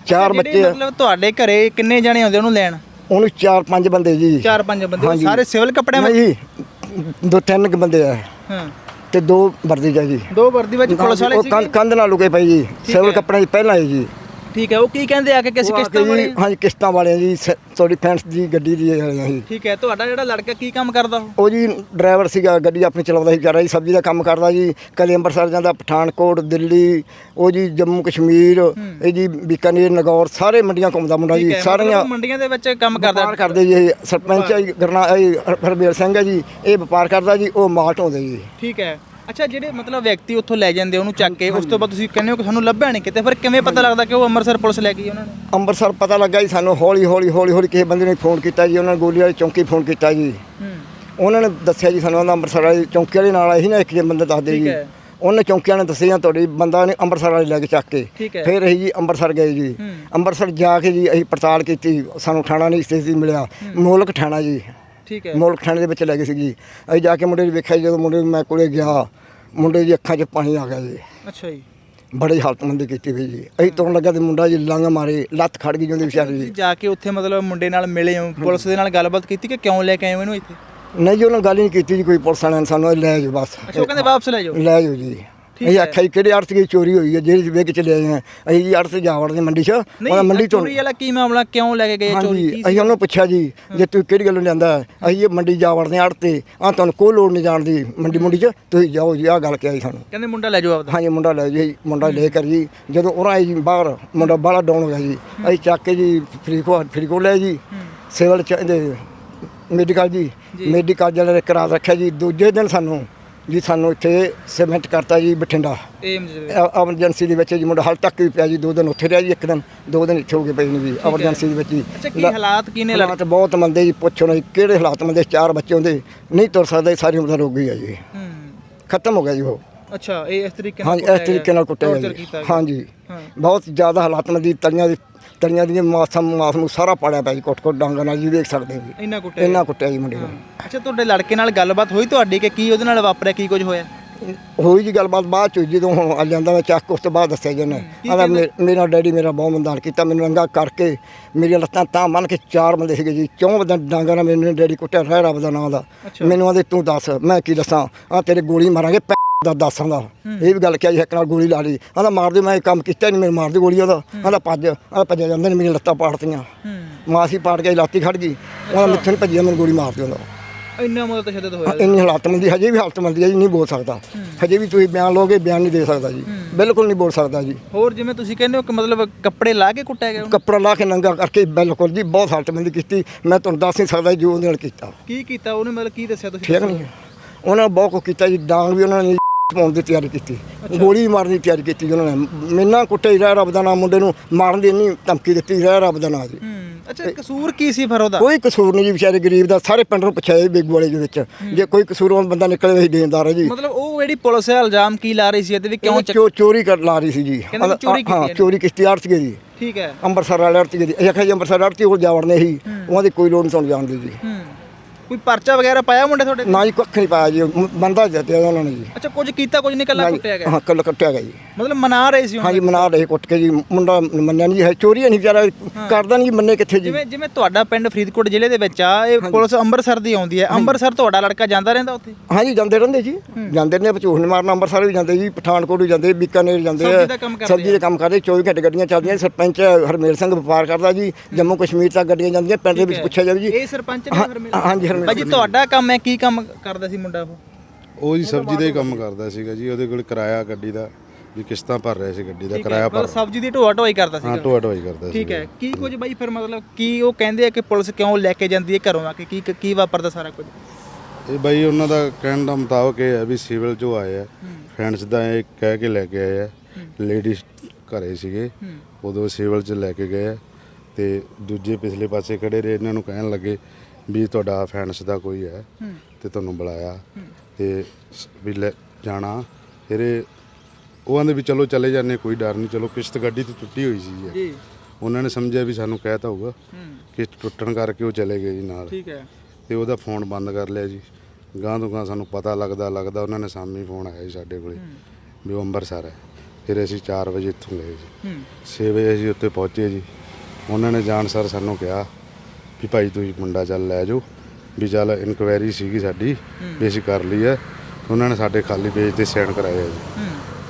ਚਾਰ ਬੱਚੇ। ਮਤਲਬ ਤੁਹਾਡੇ ਘਰੇ ਕਿੰਨੇ ਜਣੇ ਆਉਂਦੇ ਉਹਨੂੰ ਲੈਣ? ਉਹਨੂੰ ਚਾਰ ਪੰਜ ਬੰਦੇ ਜੀ। ਚਾਰ ਪੰਜ ਬੰਦੇ। ਸਾਰੇ ਸਿਵਲ ਕੱਪੜਿਆਂ ਵਿੱਚ? ਨਹੀਂ ਦੋ ਤਿੰਨ ਕੁ ਬੰਦੇ ਆ। ਹਾਂ। ਤੇ ਦੋ ਵਰਦੀ ਜਾ ਜੀ। ਦੋ ਵਰਦੀ ਵਿੱਚ ਪੁਲਿਸ ਵਾਲੇ ਉਹ ਸੀ ਕੰਧ ਕੰਧ ਨਾਲ ਲੁਕੇ ਪਈ ਜੀ। ਸਿਵਲ ਹੈ। ਕੱਪੜਿਆਂ 'ਚ ਪਹਿਲਾਂ ਹੈ ਜੀ। ਠੀਕ ਹੈ ਉਹ ਕੀ ਕਹਿੰਦੇ ਆ ਕੇ ਕਿ ਅਸੀਂ ਉਹ ਆ ਕਿਸ਼ਤਾਂ ਵਾਲੇ? ਜੀ ਹਾਂਜੀ ਕਿਸ਼ਤਾਂ ਵਾਲਿਆਂ ਜੀ ਸ- ਤੁਹਾਡੀ ਫੈਂਸ ਦੀ ਗੱਡੀ ਦੀ ਆਇਆ ਸੀ ਠੀਕ ਹੈ ਤੁਹਾਡਾ ਜਿਹੜਾ ਲੜਕਾ ਕੀ ਕੰਮ ਕਰਦਾ ਉਹ? ਉਹ ਜੀ ਡਰਾਈਵਰ ਸੀਗਾ ਗੱਡੀ ਆਪਣੀ ਚਲਾਉਂਦਾ ਸੀ ਵਿਚਾਰਾ ਜੀ ਸਬਜ਼ੀ ਦਾ ਕੰਮ ਕਰਦਾ ਜੀ। ਕਦੇ ਅੰਮ੍ਰਿਤਸਰ ਜਾਂਦਾ ਪਠਾਨਕੋਟ ਦਿੱਲੀ ਉਹ ਜੀ ਜੰਮੂ ਕਸ਼ਮੀਰ ਇਹ ਜੀ ਬੀਕਾਨੇਰ ਨਗੌਰ ਸਾਰੇ ਮੰਡੀਆਂ ਘੁੰਮਦਾ ਮੁੰਡਾ ਠੀਕ ਜੀ ਹੈ ਸਾਰੀਆਂ ਮੰਡੀਆਂ ਦੇ ਵਿੱਚ ਕੰਮ ਕਰਦਾ ਵਪਾਰ ਕਰਦੇ ਜੀ ਇਹ ਸਰਪੰਚ ਹੈ ਜੀ, ਗਰਨਾ ਇਹ ਹਰ- ਸਿੰਘ ਹੈ ਜੀ ਇਹ ਵਪਾਰ ਕਰਦਾ ਜੀ ਉਹ ਮਾਲ ਢੋਂਦੇ ਜੀ। ਠੀਕ ਹੈ ਅੱਛਾ ਜਿਹੜੇ ਮਤਲਬ ਵਿਅਕਤੀ ਉੱਥੋਂ ਲੈ ਜਾਂਦੇ ਉਹਨੂੰ ਚੱਕ ਕੇ ਉਸ ਤੋਂ ਬਾਅਦ ਤੁਸੀਂ ਕਹਿੰਦੇ ਹੋ ਕਿ ਸਾਨੂੰ ਲੱਭਿਆ ਨਹੀਂ ਕਿਤੇ ਫਿਰ ਕਿਵੇਂ ਪਤਾ ਲੱਗਦਾ ਕਿ ਉਹ ਅੰਮ੍ਰਿਤਸਰ ਪੁਲਿਸ ਲੈ ਗਈ ਉਹਨਾਂ ਨੂੰ? ਅੰਮ੍ਰਿਤਸਰ ਪਤਾ ਲੱਗਾ ਜੀ ਸਾਨੂੰ ਹੌਲੀ ਹੌਲੀ ਹੌਲੀ ਹੌਲੀ ਕਿਸੇ ਬੰਦੇ ਨੇ ਫੋਨ ਕੀਤਾ ਜੀ ਉਹਨਾਂ ਨੇ ਗੋਲੀ ਵਾਲੀ ਚੌਂਕੀ ਫੋਨ ਕੀਤਾ ਜੀ। ਉਹਨਾਂ ਨੇ ਦੱਸਿਆ ਜੀ ਸਾਨੂੰ ਉਹਨਾਂ ਅੰਮ੍ਰਿਤਸਰ ਵਾਲੀ ਚੌਂਕੀ ਵਾਲੇ ਨਾਲ ਆਏ ਸੀ ਨਾ ਇੱਕ ਜੇ ਬੰਦੇ ਦੱਸਦੇ ਜੀ। ਉਹਨੇ ਚੌਂਕੀਆਂ ਨੇ ਦੱਸਿਆ ਤੁਹਾਡੀ ਬੰਦਾ ਨੇ ਅੰਮ੍ਰਿਤਸਰ ਵਾਲੇ ਲੈ ਕੇ ਚੱਕ ਕੇ। ਫਿਰ ਅਸੀਂ ਜੀ ਅੰਮ੍ਰਿਤਸਰ ਗਏ ਜੀ। ਅੰਮ੍ਰਿਤਸਰ ਜਾ ਕੇ ਜੀ ਅਸੀਂ ਪੜਤਾਲ ਕੀਤੀ ਸਾਨੂੰ ਥਾਣਾ ਨਹੀਂ ਸਥਿਤੀ ਮਿਲਿਆ। ਮੋਲਕ ਥਾਣਾ ਜੀ। ਠੀਕ ਹੈ। ਮੋਲਕ ਥਾਣੇ ਦੇ ਵਿੱਚ ਲੈ ਗਏ ਸੀ ਜੀ। ਅਸੀਂ ਜਾ ਕੇ ਮੁੰਡੇ ਨੂੰ ਵੇਖਿਆ ਜੀ, ਜਦੋਂ ਮੁੰਡੇ ਨੂੰ ਮੈਂ ਕੋਲੇ ਗਿਆ ਮੁੰਡੇ ਦੀ ਅੱਖਾਂ 'ਚ ਪਾਣੀ ਆ ਗਿਆ ਜੀ। ਅੱਛਾ ਜੀ। ਬੜੀ ਹਾਲਤਮੰਦੀ ਕੀਤੀ ਵੀ ਜੀ। ਅਸੀਂ ਤੁਰਨ ਲੱਗਾ ਤੇ ਮੁੰਡਾ ਜੀ ਲੰਗ ਮਾਰੇ ਲੱਤ ਖੜ ਗਈ ਜਾਂਦੀ ਵਿਚਾਰੀ ਤੁਸੀਂ ਜੀ ਜਾ ਕੇ ਉੱਥੇ ਮਤਲਬ ਮੁੰਡੇ ਨਾਲ ਮਿਲੇ ਹੋ ਪੁਲਿਸ ਦੇ ਨਾਲ ਗੱਲਬਾਤ ਕੀਤੀ ਕਿ ਕਿਉਂ ਲੈ ਕੇ ਆਏ ਹੋ ਇਹਨੂੰ ਇੱਥੇ? ਨਹੀਂ ਜੀ ਉਹਨਾਂ ਗੱਲ ਹੀ ਨਹੀਂ ਕੀਤੀ ਜੀ ਕੋਈ ਪੁਲਿਸ ਵਾਲਿਆਂ ਨੇ ਸਾਨੂੰ ਇਹ ਲੈ ਜਾਓ ਬਸ। ਅੱਛਾ ਉਹ ਕਹਿੰਦੇ ਵਾਪਸ ਲੈ ਜਾਓ। ਲੈ ਜਾਓ ਜੀ। ਅਸੀਂ ਹੈ। ਆਖਿਆ ਜੀ ਕਿਹੜੇ ਅਰਥ ਦੀ ਚੋਰੀ ਹੋਈ ਹੈ ਜਿਹੜੀ ਵੇਗ ਚ ਲਿਆਏ ਆ ਅਸੀਂ ਜੀ ਅਰਥ ਜਾ ਵੜਦੇ ਮੰਡੀ 'ਚ ਉਹਦਾ ਮੰਡੀ ਤੋਂ ਚੋਰੀ ਵਾਲਾ ਕੀ ਮਾਮਲਾ ਕਿਉਂ ਲੈ ਕੇ ਗਏ ਚੋਰੀ? ਹਾਂਜੀ ਕੀ ਅਸੀਂ ਉਹਨੂੰ ਪੁੱਛਿਆ ਜੀ ਜੇ ਤੂੰ ਕਿਹੜੀ ਗੱਲੋਂ ਲਿਆਂਦਾ? ਹੈ? ਅਸੀਂ ਇਹ ਮੰਡੀ ਜਾ ਵੜਦੇ ਆ ਅੜ ਤੇ ਆ ਤੁਹਾਨੂੰ ਕੋਈ ਲੋੜ ਨਹੀਂ ਜਾਣ ਦੀ ਮੰਡੀ ਮੁੰਡੀ 'ਚ ਤੁਸੀਂ ਜਾਓ ਜੀ ਆ ਗੱਲ ਕਿਹਾ ਜੀ ਸਾਨੂੰ। ਕਹਿੰਦੇ ਮੁੰਡਾ ਲੈ ਜਾਓ ਆਪਦਾ। ਹਾਂਜੀ ਮੁੰਡਾ ਲੈ ਜੀ ਮੁੰਡਾ ਲੈ ਕਰ ਜੀ ਜਦੋਂ ਉਹਨਾਂ ਆਏ ਜੀ ਬਾਹਰ ਮੁੰਡਾ ਬਾਹਲਾ ਡਾਊਨ ਹੋ ਗਿਆ ਜੀ। ਅਸੀਂ ਚੱਕ ਕੇ ਜੀ ਫਰੀਦਕੋਟ ਫਰੀਦਕੋਟ ਲੈ ਜੀ। ਸਿਵਲ ਚ ਇਹਦੇ ਮੈਡੀਕਲ ਜੀ ਮੈਡੀਕਲ ਜਿਹੜੇ ਕਰਾ ਰੱਖਿਆ ਜੀ ਦੂਜੇ ਦਿਨ ਸਾਨੂੰ ਜੀ ਸਾਨੂੰ ਇੱਥੇ ਸਿਮੈਂਟ ਕਰਤਾ ਜੀ ਬਠਿੰਡਾ। ਏਮਜ ਐਮਰਜੈਂਸੀ ਦੇ ਵਿੱਚ ਜੀ ਮੁੰਡਾ ਹਾਲ ਤੱਕ ਵੀ ਪਿਆ ਜੀ ਦੋ ਦਿਨ ਉੱਥੇ ਰਿਹਾ ਜੀ ਇੱਕ ਦਿਨ ਦੋ ਦਿਨ ਇੱਥੇ ਹੋ ਗਏ ਪਏ ਨੇ ਜੀ ਐਮਰਜੈਂਸੀ ਦੇ ਵਿੱਚ ਜੀ। ਅੱਛਾ ਕੀ ਹਾਲਾਤ ਕੀ ਨੇ ਲੜ ਹਾਲਾਤ ਬਹੁਤ ਮੰਦੇ ਜੀ ਪੁੱਛੋ ਨਾ ਜੀ, ਕਿਹੜੇ ਹਾਲਾਤ ਮੰਦੇ ਚਾਰ ਬੱਚੇ ਹੁੰਦੇ ਨਹੀਂ ਤੁਰ ਸਕਦੇ ਸਾਰੀ ਉਮਰ ਰੋਗ ਗਈ ਆ ਜੀ। ਹੂੰ। ਖਤਮ ਹੋ ਗਿਆ ਜੀ ਉਹ। ਅੱਛਾ ਇਹ ਇਸ ਤਰੀਕੇ ਨਾਲ ਹਾਂਜੀ ਕੁੱਟਿਆ ਇਸ ਤਰੀਕੇ ਨਾਲ ਕੁੱਟਿਆ torture ਗਿਆ ਕੀਤਾ ਜੀ ਗਿਆ। ਹਾਂਜੀ। ਹਾਂ। ਬਹੁਤ ਜ਼ਿਆਦਾ ਹਾਲਾਤ ਮੰਦੀ ਤਲੀਆਂ ਦੀ ਤਲੀਆਂ ਦੀਆਂ ਮਾਸ ਨੂੰ ਸਾਰਾ ਪਾੜਿਆ ਪਿਆ ਜੀ ਕੁੱਟ ਕੁੱਟ ਡਾਂਗਾਂ ਨਾਲ ਜੀ ਦੇਖ ਸਕਦੇ ਹੋ ਇੰਨਾ ਕੁੱਟਿਆ ਇੰਨਾ ਕੁੱਟਿਆ ਜੀ ਮੁੰਡੇ ਨੂੰ। ਅੱਛਾ ਤੁਹਾਡੇ ਲੜਕੇ ਨਾਲ ਗੱਲਬਾਤ ਹੋਈ ਤੁਹਾਡੀ ਕਿ ਕੀ ਉਹਦੇ ਨਾਲ ਵਾਪਰਿਆ ਕੀ ਕੁਝ ਹੋਇਆ? ਹੋਈ ਜੀ ਗੱਲਬਾਤ ਬਾਅਦ ਚ ਜਦੋਂ ਹੁਣ ਆ ਜਾਂਦਾ ਮੈਂ ਚੱਕ ਉਸ ਤੋਂ ਬਾਅਦ ਦੱਸਿਆ ਜੀ ਉਹਨੇ। ਆਂਦਾ ਮੇਰਾ ਡੈਡੀ ਮੇਰਾ ਬਹੁਤ ਮੰਦਾਰ ਕੀਤਾ ਮੈਨੂੰ ਰੰਗਾ ਕਰਕੇ ਮੇਰੀਆਂ ਲੱਤਾਂ ਤਾਂ ਮੰਨ ਕੇ ਚਾਰ ਬੰਦੇ ਸੀਗੇ ਜੀ ਚੌਂ ਬੰਦੇ ਡਾਂਗਾਂ ਨਾਲ ਮੈਨੂੰ ਡੈਡੀ ਕੁੱਟਿਆ ਰਹਿ ਰੱਬ ਦਾ ਨਾਂ ਦਾ। ਮੈਨੂੰ ਆਂਦੇ ਤੂੰ ਦੱਸ ਮੈਂ ਕੀ ਦੱਸਾਂ? ਆ ਤੇਰੇ ਗੋਲੀ ਮਾਰਾਂਗੇ ਦਾ ਦੱਸਾਂ ਦਾ। ਇਹ ਵੀ ਗੱਲ ਕਿਹਾ ਜੀ ਇੱਕ ਨਾਲ ਗੋਲੀ ਲਾ ਲਈ। ਆਂਦਾ ਮਾਰ ਦੇ ਮੈਂ ਇਹ ਕੰਮ ਕੀਤਾ ਨਹੀਂ ਮੈਨੂੰ ਮਾਰ ਦੇ। ਗੋਲੀ ਉਹਦਾ ਆਂਦਾ ਭੱਜ ਆਂਦਾ ਭੱਜਿਆ ਜਾਂਦਾ ਨੇ ਮੇਰੀਆਂ ਲੱਤਾਂ ਪਾੜਤੀਆਂ। ਮਾਸੀ ਪਾੜ ਕੇ ਲਾਤੀ ਖੜ ਗਈ। ਉਹਦਾ ਮਿੱਥੇ ਨੂੰ ਭੱਜਿਆ ਮੈਨੂੰ ਗੋਲੀ ਮਾਰ ਦੇ ਉਹਦਾ ਇੰਨਾ ਮਤਲਬ ਤਸ਼ੱਦਦ ਹੋਇਆ। ਇੰਨੀ ਹਾਲਾਤਮੰਦੀ ਹਜੇ ਵੀ ਹਾਲਤਮੰਦੀ ਹੈ ਜੀ ਨਹੀਂ ਬੋਲ ਸਕਦਾ। ਹਜੇ ਵੀ ਤੁਸੀਂ ਬਿਆਨ ਲੋਗੇ ਬਿਆਨ ਨਹੀਂ ਦੇ ਸਕਦਾ ਜੀ। ਬਿਲਕੁਲ ਨਹੀਂ ਬੋਲ ਸਕਦਾ ਜੀ। ਹੋਰ ਜਿਵੇਂ ਤੁਸੀਂ ਕਹਿੰਦੇ ਹੋ ਕਿ ਮਤਲਬ ਕੱਪੜੇ ਲਾ ਕੇ ਕੁੱਟਿਆ ਗਿਆ ਕੱਪੜਾ ਲਾ ਕੇ ਨੰਗਾ ਕਰਕੇ ਬਿਲਕੁਲ ਜੀ ਬਹੁਤ ਹਾਲਤਮੰਦੀ ਕੀਤੀ। ਮੈਂ ਤੁਹਾਨੂੰ ਦੱਸ ਨਹੀਂ ਸਕਦਾ ਜੋ ਉਹਦੇ ਨਾਲ ਕੀਤਾ। ਕੀ ਕੀਤਾ ਉਹਨੇ ਮਤਲਬ ਕੀ ਦੱਸਿਆ ਤੁਸੀਂ? ਠੀਕ ਨਹੀਂ। ਉਹਨਾਂ ਨੇ ਬਹੁਤ ਕੁਛ ਕੀਤਾ ਜੀ ਡਾਂਗ ਵੀ ਉਹਨਾਂ ਨੇ ਪਾਉਣ ਦੀ ਤਿਆਰੀ ਕੀਤੀ। ਗੋਲੀ ਮਾਰਨ ਦੀ ਤਿਆਰੀ ਕੀਤੀ ਜੀ ਉਹਨਾਂ ਨੇ। ਮੈਨਾਂ ਕੁੱਟੇ ਰਹਿ ਰੱਬ ਦਾ ਨਾਮ ਮੁੰਡੇ ਨੂੰ ਮਾਰਨ ਦੀ ਇੰਨੀ ਧਮਕੀ ਦਿੱਤੀ ਰਹਿ ਰੱਬ ਦਾ ਨਾਮ ਜੀ। ਅੱਛਾ ਕਸੂਰ ਕੀ ਸੀ ਫਿਰ ਉਹਦਾ? ਕੋਈ ਕਸੂਰ ਨਹੀਂ ਜੀ ਵਿਚਾਰੇ ਗਰੀਬ ਦਾ ਸਾਰੇ ਪਿੰਡ ਨੂੰ ਪੁੱਛਿਆ ਜੀ ਬੇਗੂ ਵਾਲੇ ਦੇ ਵਿੱਚ। ਜੇ ਕੋਈ ਕਸੂਰਵਾਨ ਬੰਦਾ ਨਿਕਲੇ ਅਸੀਂ ਦੇਣਦਾਰ ਹੈ ਜੀ। ਮਤਲਬ ਉਹ ਜਿਹੜੀ ਪੁਲਿਸ ਹੈ ਇਲਜ਼ਾਮ ਕੀ ਲਾ ਰਹੀ ਸੀ ਇਹਦੇ ਵੀ ਕਿਉਂ ਚੋਰੀ ਕਰ ਲਾ ਰਹੀ ਸੀ ਜੀ। ਚੋਰੀ ਕੀਤੀ ਹਾਂ। ਚੋਰੀ ਕੀਤੀ ਆੜਤ ਜੀ ਠੀਕ ਹੈ। ਅੰਮ੍ਰਿਤਸਰ ਵਾਲੇ ਆੜਤੀ ਜੀ ਇਹ ਆਖਿਆ ਜੀ ਅੰਮ੍ਰਿਤਸਰ ਆੜਤੀ ਕੋਲ ਜਾ ਵੜਨੇ ਸੀ। ਉਹਨਾਂ ਦੀ ਕੋਈ ਲੋੜ ਨਹੀਂ ਤੁਹਾਨੂੰ ਜਾਣ ਦੀ ਜੀ। ਕੋਈ ਪਰਚਾ ਵਗੈਰਾ ਪਾਇਆ ਮੁੰਡੇ ਤੁਹਾਡੇ ਤੇ? ਨਾ ਜੀ ਕੁੱਖ ਨਹੀਂ ਪਾਇਆ ਜੀ ਬੰਦਾ ਦਿੱਤੇ ਉਹਨਾਂ ਨੇ ਜੀ। ਅੱਛਾ ਕੁਝ ਕੀਤਾ ਕੁਝ ਨਹੀਂ ਕੱਲਾ ਨਾ ਜੀ, ਕੁੱਟਿਆ ਗਿਆ? ਹਾਂ ਕੱਲ ਕੱਟਿਆ ਗਿਆ ਜੀ। ਮਤਲਬ ਮਨਾ ਰਹੇ ਸੀ ਉਹਨੂੰ ਹਾਂਜੀ ਮਨਾ ਰਹੇ ਕੁੱਟ ਕੇ ਜੀ ਮੁੰਡਾ ਮੰਨਿਆ ਨਹੀਂ ਜੀ ਹੈ ਚੋਰੀ ਨਹੀਂ ਵਿਚਾਰਾ ਕਰਦਾ ਨਹੀਂ ਜੀ ਮੰਨੇ ਕਿੱਥੇ ਜੀ। ਜਿਵੇਂ ਜਿਵੇਂ ਤੁਹਾਡਾ ਪਿੰਡ ਫਰੀਦਕੋਟ ਜ਼ਿਲ੍ਹੇ ਦੇ ਵਿੱਚ ਆ ਇਹ ਪੁਲਿਸ ਅੰਮ੍ਰਿਤਸਰ ਦੀ ਆਉਂਦੀ ਹੈ। ਅੰਮ੍ਰਿਤਸਰ ਤੁਹਾਡਾ ਲੜਕਾ ਜਾਂਦਾ ਰਹਿੰਦਾ ਉੱਥੇ? ਹਾਂਜੀ ਜਾਂਦੇ ਰਹਿੰਦੇ ਜੀ। ਜਾਂਦੇ ਨੇ ਝੂਠ ਨਹੀਂ ਮਾਰਨਾ ਅੰਮ੍ਰਿਤਸਰ ਵੀ ਜਾਂਦੇ ਜੀ ਪਠਾਨਕੋਟ ਵੀ ਜਾਂਦੇ ਬੀਕਾਨੇਰ ਜਾਂਦੇ ਸਬਜ਼ੀ ਆ ਦਾ ਕੰਮ ਕਰਦੇ ਸਬਜ਼ੀ ਦੇ ਕੰਮ ਕਰਦੇ 24 ਘੰਟੇ ਗੱਡੀਆਂ ਚੱਲਦੀਆਂ ਸਰਪੰਚ ਹਰਮੇਲ ਸਿੰਘ ਵਪਾਰ ਕਰਦਾ ਜੀ ਜੰਮੂ ਕਸ਼ਮੀਰ ਤੱਕ ਗੱਡੀਆਂ ਜਾਂਦੀਆਂ ਪਿੰਡ ਦੇ ਵਿੱਚ ਪੁੱਛਿਆ ਜਾਵੇ ਜੀ। ਇਹ ਸਰਪੰਚ ਨੇ ਹਾਂ- ਹਰਮੇਲ ਹਾਂਜੀ ਭਾਜੀ ਤੁਹਾਡਾ ਕੰਮ ਹੈ ਕੀ ਕੰਮ ਕਰਦਾ ਸੀ ਮੁੰਡਾ ਉਹ? ਉਹ ਜੀ ਸਬਜ਼ੀ ਦਾ ਹੀ ਕੰਮ ਕਰਦਾ ਸੀਗਾ ਜੀ ਉਹਦੇ ਕੋਲ ਕਿਰਾਇਆ ਗੱਡੀ ਦਾ ਵੀ ਕਿਸ਼ਤਾਂ ਭਰ ਰਿਹਾ ਸੀ ਗੱਡੀ ਦਾ ਕਿਰਾਇਆ ਭਰ ਸਬਜ਼ੀ ਦੀ ਢੋਆ ਢੋਆਈ ਕਰਦਾ ਹਾਂ ਸੀ ਢੋਆ ਢੋਆਈ ਕਰਦਾ ਸੀ ਠੀਕ ਹੈ ਕੀ ਕੁਝ ਬਾਈ ਫਿਰ ਮਤਲਬ ਕੀ ਉਹ ਕਹਿੰਦੇ ਆ ਕਿ ਪੁਲਿਸ ਕਿਉਂ ਲੈ ਕੇ ਜਾਂਦੀ ਹੈ ਘਰੋਂ ਆ ਕੇ? ਕੀ ਕੀ ਵਾਪਰਦਾ ਸਾਰਾ ਕੁਝ? ਇਹ ਬਾਈ ਉਹਨਾਂ ਦਾ ਕਹਿਣ ਦਾ ਮੁਤਾਬਕ ਇਹ ਹੈ ਵੀ ਸਿਵਲ ਜੋ ਆਏ ਆ ਫਰੈਂਡਸ ਦਾ ਇਹ ਕਹਿ ਕੇ ਲੈ ਕੇ ਆਏ ਆ ਲੇਡੀਜ਼ ਘਰੇ ਸੀਗੇ ਉਦੋਂ ਸਿਵਲ ਚ ਲੈ ਕੇ ਗਏ ਤੇ ਦੂਜੇ ਪਿਛਲੇ ਪਾਸੇ ਖੜੇ ਰਹੇ ਇਹਨਾਂ ਨੂੰ ਕਹਿਣ ਲੱਗੇ ਵੀ ਤੁਹਾਡਾ ਫੈਨਸ ਦਾ ਕੋਈ ਹੈ ਤੇ ਤੁਹਾਨੂੰ ਬੁਲਾਇਆ ਤੇ ਸ- ਵੀ ਲੈ ਜਾਣਾ। ਫਿਰ ਇਹ- ਉਹ ਆਂਦੇ ਵੀ ਚਲੋ ਚਲੇ ਜਾਂਦੇ ਕੋਈ ਡਰ ਨਹੀਂ ਚਲੋ ਕਿਸ਼ਤ ਗੱਡੀ ਤੇ ਟੁੱਟੀ ਹੋਈ ਸੀ ਜੀ। ਉਹਨਾਂ ਨੇ ਸਮਝਿਆ ਵੀ ਸਾਨੂੰ ਕਹਿਤਾ ਹੋਊਗਾ ਕਿ ਟੁੱਟਣ ਕਰਕੇ ਉਹ ਚਲੇ ਗਏ ਜੀ ਨਾਲ। ਠੀਕ ਹੈ। ਤੇ ਉਹਦਾ ਫੋਨ ਬੰਦ ਕਰ ਲਿਆ ਜੀ। ਗਾਂ ਤੋਂ ਗਾਂ ਸਾਨੂੰ ਪਤਾ ਲੱਗਦਾ ਲੱਗਦਾ ਉਹਨਾਂ ਨੇ ਸਾਮੀ ਫੋਨ ਆਇਆ ਜੀ ਸਾਡੇ ਕੋਲੇ ਵੀ ਉਹ ਅੰਮ੍ਰਿਤਸਰ ਹੈ। ਫਿਰ ਅਸੀਂ 4 ਵਜੇ ਇੱਥੋਂ ਗਏ ਜੀ। ਹੂੰ। 6 ਵਜੇ ਅਸੀਂ ਉੱਥੇ ਪਹੁੰਚੇ ਜੀ। ਉਹਨਾਂ ਨੇ ਜਾਣ ਸਰ ਸਾਨੂੰ ਕਿਹਾ ਵੀ ਭਾਈ ਤੁਸੀਂ ਮੁੰਡਾ ਚੱਲ ਲੈ ਜਾਓ ਵੀ ਚੱਲ ਇਨਕੁਆਇਰੀ ਸੀਗੀ ਸਾਡੀ ਵੀ ਅਸੀਂ ਕਰ ਲਈ ਹੈ। ਉਹਨਾਂ ਨੇ ਸਾਡੇ ਖਾਲੀ ਪੇਜ ਤੇ ਸਾਈਨ ਕਰਾਏ ਆ ਜੀ।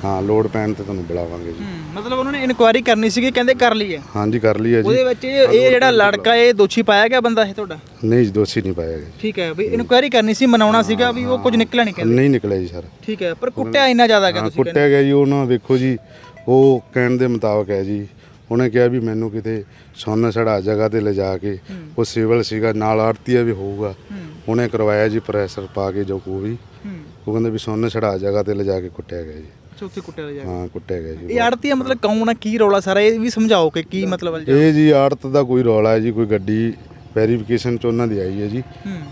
ਹੂੰ। ਲੋਡ ਪੈਣ ਤੇ ਤੁਹਾਨੂੰ ਬੁਲਾਵਾਂਗੇ ਜੀ। ਮਤਲਬ ਉਹਨਾਂ ਨੇ ਇਨਕੁਆਇਰੀ ਕਰਨੀ ਸੀਗੀ ਕਹਿੰਦੇ ਕਰ ਲਈ ਹੈ ਹਾਂਜੀ ਕਰ ਲਈ ਹੈ ਜੀ। ਉਹਦੇ ਵਿੱਚ ਇਹ ਜਿਹੜਾ ਲੜਕਾ ਇਹ ਦੋਸ਼ੀ ਪਾਇਆ ਗਿਆ ਬੰਦਾ ਇਹ ਤੁਹਾਡਾ? ਨਹੀਂ ਜੀ ਦੋਸ਼ੀ ਨਹੀਂ ਪਾਇਆ ਗਿਆ। ਠੀਕ ਹੈ ਵੀ ਇਨਕੁਆਇਰੀ ਕਰਨੀ ਸੀ ਮਨਾਉਣਾ ਸੀਗਾ ਵੀ ਉਹ ਕੁਝ ਨਿਕਲਿਆ ਨਹੀਂ ਕਹਿੰਦੇ। ਨਹੀਂ ਨਿਕਲਿਆ ਜੀ ਸਰ। ਠੀਕ ਹੈ ਪਰ ਕੁੱਟਿਆ ਇੰਨਾ ਜ਼ਿਆਦਾ ਗਿਆ ਤੁਸੀਂ ਕੁੱਟਿਆ ਗਿਆ ਜੀ ਉਹਨਾਂ ਵੇਖੋ ਜੀ ਉਹ ਕਹਿਣ ਦੇ ਮੁਤਾਬਕ ਹੈ ਜੀ ਉਹਨੇ ਕਿਹਾ ਵੀ ਮੈਨੂੰ ਕਿਤੇ ਸੋਨਾ ਸੜਾ ਜਗ੍ਹਾ ਤੇ ਲਿਜਾ ਕੇ ਉਹ ਸਿਵਲ ਸੀਗਾ ਨਾਲ ਆੜਤੀਆ ਵੀ ਹੋਊਗਾ। ਉਹਨੇ ਕਰਵਾਇਆ ਜੀ ਪ੍ਰੈਸ਼ਰ ਪਾ ਕੇ ਜੋ ਕੋ ਵੀ। ਉਹ ਕਹਿੰਦੇ ਵੀ ਸੋਨੇ ਸੜਾ ਜਗ੍ਹਾ ਤੇ ਲਿਜਾ ਕੇ ਕੁੱਟਿਆ ਗਿਆ ਜੀ। ਉੱਥੇ ਕੁੱਟਿਆ ਜਾ। ਹਾਂ ਕੁੱਟਿਆ ਗਿਆ ਜੀ। ਇਹ ਆੜਤੀ ਮਤਲਬ ਕੌਣ ਆ? ਕੀ ਰੌਲਾ ਸਾਰਾ? ਇਹ ਵੀ ਸਮਝਾਓ ਕਿ ਕੀ ਮਤਲਬ ਹੈ ਇਹ ਜੀ ਆੜਤ ਦਾ ਕੋਈ ਰੌਲਾ ਹੈ ਜੀ ਕੋਈ ਗੱਡੀ ਵੈਰੀਫਿਕੇਸ਼ਨ ਚ ਉਹਨਾਂ ਦੀ ਆਈ ਹੈ ਜੀ।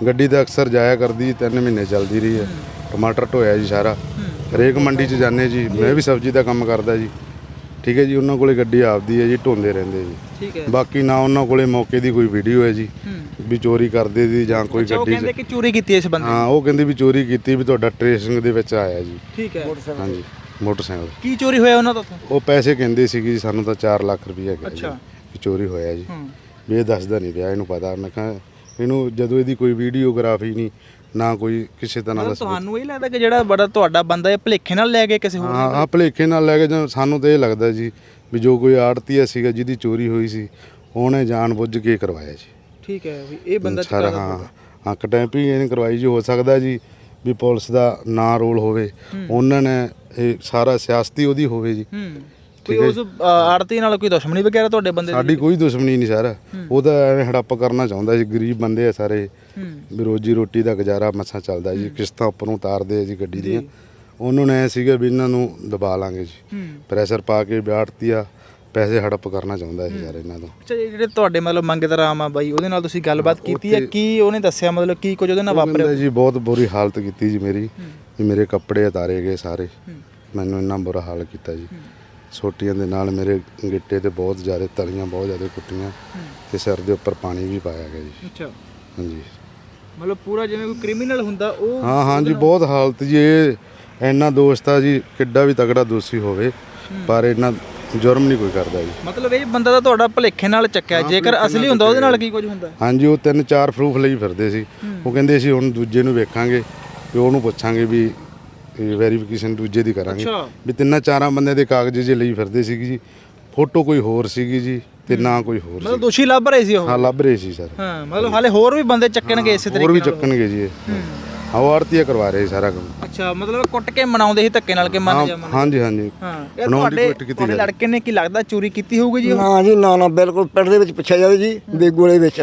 ਗੱਡੀ ਤਾਂ ਅਕਸਰ ਜਾਇਆ ਕਰਦੀ ਜੀ, ਤਿੰਨ ਮਹੀਨੇ ਚੱਲਦੀ ਰਹੀ ਹੈ। ਟਮਾਟਰ ਢੋਇਆ ਜੀ ਸਾਰਾ। ਹਰੇਕ ਮੰਡੀ ਚ ਜਾਂਦੇ ਜੀ। ਮੈਂ ਵੀ ਸਬਜ਼ੀ ਦਾ ਕੰਮ ਕਰਦਾ ਜੀ। ਠੀਕ ਹੈ ਜੀ ਉਹਨਾਂ ਕੋਲੇ ਗੱਡੀ ਆਪਦੀ ਹੈ ਜੀ ਢੋਂਦੇ ਰਹਿੰਦੇ ਜੀ। ਠੀਕ ਹੈ। ਬਾਕੀ ਨਾ ਉਹਨਾਂ ਕੋਲੇ ਮੌਕੇ ਦੀ ਕੋਈ ਵੀਡੀਓ ਹੈ ਜੀ ਵੀ ਚੋਰੀ ਕਰਦੇ ਦੀ ਜਾਂ ਕੋਈ ਅੱਛਾ ਉਹ ਗੱਡੀ ਕਹਿੰਦੇ ਕਿ ਚੋਰੀ ਕੀਤੀ ਇਸ ਬੰਦੇ ਨੇ। ਹਾਂ ਉਹ ਕਹਿੰਦੇ ਵੀ ਚੋਰੀ ਕੀਤੀ ਵੀ ਤੁਹਾਡਾ ਟ੍ਰੇਸਿੰਗ ਦੇ ਵਿੱਚ ਆਇਆ ਜੀ। ਠੀਕ ਹੈ। ਹਾਂਜੀ ਮੋਟਰਸਾਈਕਲ। ਕੀ ਚੋਰੀ ਹੋਇਆ ਉਹਨਾਂ ਤੋਂ ਉਹ ਪੈਸੇ ਕਹਿੰਦੇ ਸੀਗੇ ਜੀ ਸਾਨੂੰ ਤਾਂ 4 ਲੱਖ ਰੁਪਈਆ ਗਿਆ ਜੀ ਅੱਛਾ। ਵੀ ਚੋਰੀ ਹੋਇਆ ਜੀ। ਹੂੰ। ਵੀ ਇਹ ਦੱਸਦਾ ਨਹੀਂ ਪਿਆ ਇਹਨੂੰ ਪਤਾ। ਮੈਂ ਕਿਹਾ ਇਹਨੂੰ ਜਦੋਂ ਇਹਦੀ ਕੋਈ ਵੀਡੀਓਗ੍ਰਾਫੀ ਨਹੀਂ ਨਾ ਕੋਈ ਕਿਸੇ ਤਰ੍ਹਾਂ ਦਾ ਤੁਹਾਨੂੰ ਇਹ ਲੱਗਦਾ ਕਿ ਜਿਹੜਾ ਬੜਾ ਤੁਹਾਡਾ ਬੰਦਾ ਇਹ ਭਲੇਖੇ ਨਾਲ ਲੈ ਗਏ ਕਿਸੇ ਹੋਰ ਹਾਂ ਆ ਭਲੇਖੇ ਨਾਲ ਲੈ ਕੇ ਜਾਂ ਸਾਨੂੰ ਤਾਂ ਇਹ ਲੱਗਦਾ ਜੀ ਵੀ ਜੋ ਕੋਈ ਆੜਤੀਆ ਸੀਗਾ ਜਿਹਦੀ ਚੋਰੀ ਹੋਈ ਸੀ ਉਹਨੇ ਜਾਣਬੁੱਝ ਕੇ ਕਰਵਾਇਆ ਜੀ। ਠੀਕ ਹੈ ਵੀ ਇਹ ਬੰਦਾ ਸਾਰਾ ਹਾਂ ਹਾਂ ਕਟੈਂਪੀ ਇਹਨੇ ਕਰਵਾਈ ਜੀ ਹੋ ਸਕਦਾ ਜੀ ਵੀ ਪੁਲਿਸ ਦਾ ਨਾਂ ਰੋਲ ਹੋਵੇ। ਉਹਨਾਂ ਨੇ ਇਹ ਸਾਰਾ ਸਿਆਸਤੀ ਉਹਦੀ ਹੋਵੇ ਜੀ। ਹੂੰ। ਕੋਈ ਉਸ ਆੜਤੀ ਨਾਲ ਕੋਈ ਦੁਸ਼ਮਣੀ ਵਗੈਰਾ ਤੁਹਾਡੇ ਬੰਦੇ ਦੀ? ਸਾਡੀ ਕੋਈ ਦੁਸ਼ਮਣੀ ਨਹੀਂ ਸਰ। ਉਹ ਤਾਂ ਐਵੇਂ ਹੜੱਪ ਕਰਨਾ ਚਾਹੁੰਦਾ ਸੀ ਗਰੀਬ ਬੰਦੇ ਆ ਸਾਰੇ। ਵੀ ਰੋਜੀ ਰੋਟੀ ਦਾ ਗੁਜ਼ਾਰਾ ਮਸਾਂ ਚੱਲਦਾ ਜੀ ਕਿਸ਼ਤਾਂ ਉੱਪਰੋਂ ਉਤਾਰਦੇ ਆ ਜੀ ਗੱਡੀ ਦੀਆਂ। ਉਹਨਾਂ ਨੇ ਐ ਸੀਗਾ ਵੀ ਇਹਨਾਂ ਨੂੰ ਦਬਾ ਲਾਂਗੇ ਜੀ। ਪ੍ਰੈਸ਼ਰ ਪਾ ਕੇ ਵਿਆੜਤੀ ਆ ਪੈਸੇ ਹੜੱਪ ਕਰਨਾ ਚਾਹੁੰਦਾ ਸੀ ਯਾਰ ਇਹਨਾਂ ਤੋਂ। ਅੱਛਾ ਜਿਹੜੇ ਤੁਹਾਡੇ ਮਤਲਬ ਮੰਗਤ ਰਾਮ ਆ ਬਾਈ ਉਹਦੇ ਨਾਲ ਤੁਸੀਂ ਗੱਲਬਾਤ ਕੀਤੀ ਹੈ? ਕੀ ਉਹਨੇ ਦੱਸਿਆ ਮਤਲਬ ਕੀ ਕੁਝ ਉਹਦੇ ਨਾਲ ਵਾਪਰਿਆ? ਜੀ ਬਹੁਤ ਬੁਰੀ ਹਾਲਤ ਕੀਤੀ ਜੀ ਮੇਰੀ ਵੀ ਮੇਰੇ ਕੱਪੜੇ ਉਤਾਰੇ ਗਏ ਸਾਰੇ। ਮੈਨੂੰ ਇੰਨਾ ਬੁਰਾ ਹਾਲ ਕੀਤਾ ਜੀ। ਸੋਟੀਆਂ ਦੇ ਨਾਲ ਮੇਰੇ ਗਿੱਟੇ ਤੇ ਬਹੁਤ ਜ਼ਿਆਦਾ ਤਲੀਆਂ ਬਹੁਤ ਜ਼ਿਆਦਾ ਕੁੱਟੀਆਂ ਤੇ ਸਿਰ ਦੇ ਉੱਪਰ ਪਾਣੀ ਵੀ ਪਾਇਆ ਗਿਆ ਜੀ। ਅੱਛਾ। ਹਾਂਜੀ। ਮਤਲਬ ਪੂਰਾ ਜਿਵੇਂ ਕੋਈ ਕ੍ਰਿਮੀਨਲ ਹੁੰਦਾ ਉਹ ਹਾਂ ਹਾਂ ਜੀ ਬਹੁਤ ਹਾਲਤ ਜੀ ਇਹ ਇੰਨਾ ਦੋਸਤ ਆ ਜੀ ਕਿੱਡਾ ਵੀ ਤਗੜਾ ਦੋਸ਼ੀ ਹੋਵੇ ਪਰ ਇੰਨਾ ਜੁਰਮ ਨਹੀਂ ਕੋਈ ਕਰਦਾ ਜੀ। ਮਤਲਬ ਇਹ ਬੰਦਾ ਤਾਂ ਤੁਹਾਡਾ ਭਲੇਖੇ ਨਾਲ ਚੱਕਿਆ ਜੇਕਰ ਅਸਲੀ ਹੁੰਦਾ ਉਹਦੇ ਨਾਲ ਕੀ ਕੁਝ ਹੁੰਦਾ? ਹਾਂਜੀ ਉਹ ਤਿੰਨ ਚਾਰ ਪ੍ਰੂਫ ਲਈ ਫਿਰਦੇ ਸੀ। ਉਹ ਕਹਿੰਦੇ ਸੀ ਹੁਣ ਦੂਜੇ ਨੂੰ ਵੇਖਾਂਗੇ ਵੀ ਉਹਨੂੰ ਪੁੱਛਾਂਗੇ ਵੀ ਵੈਰੀਫਿਕੇਸ਼ਨ ਦੂਜੇ ਦੀ ਕਰਾਂਗੇ। ਅੱਛਾ। ਵੀ ਤਿੰਨਾਂ ਚਾਰਾਂ ਬੰਦੇ ਦੇ ਕਾਗਜ਼ ਜੇ ਲਈ ਫਿਰਦੇ ਸੀਗੀ ਜੀ ਫੋਟੋ ਕੋਈ ਹੋਰ ਸੀਗੀ ਜੀ ਤੇ ਨਾ ਕੋਈ ਹੋਰ ਮਤਲਬ ਸੀ ਦੋਸ਼ੀ ਲੱਭ ਰਹੇ ਸੀ ਉਹ? ਹਾਂ ਲੱਭ ਰਹੇ ਸੀ ਸਰ। ਹਾਂ ਮਤਲਬ ਹਾਲੇ ਹੋਰ ਵੀ ਬੰਦੇ ਚੱਕਣਗੇ ਇਸੇ ਤਰੀਕੇ ਹੋਰ ਵੀ ਨਾਲ। ਚੱਕਣਗੇ ਜੀ ਇਹ। ਹਾਂ। ਉਹ ਆਰਤੀਆ ਕਰਵਾ ਰਹੇ ਸਾਰਾ ਕੰਮ। ਅੱਛਾ ਮਤਲਬ ਕੁੱਟ ਕੇ ਮਨਾਉਂਦੇ ਸੀ ਧੱਕੇ ਨਾਲ ਕਿ ਮੰਨ ਜਾ ਹਾਂ ਮੰਨ ਹਾਂਜੀ ਹਾਂਜੀ। ਹਾਂ ਬਣਾਉਣ ਦੀ ਤੁਹਾਡੇ ਕੋਸ਼ਿਸ਼ ਕੀਤੀ ਤੁਹਾਡੇ ਲੜਕੇ ਨੇ ਕੀ ਲੱਗਦਾ ਚੋਰੀ ਕੀਤੀ ਹੋਊਗੀ ਜੀ ਉਹ? ਨਾ ਜੀ ਨਾ ਨਾ ਬਿਲਕੁਲ ਪਿੰਡ ਦੇ ਵਿੱਚ ਪੁੱਛਿਆ ਜਾਵੇ ਜੀ ਬੇਗੋਲੇ ਵਿੱਚ।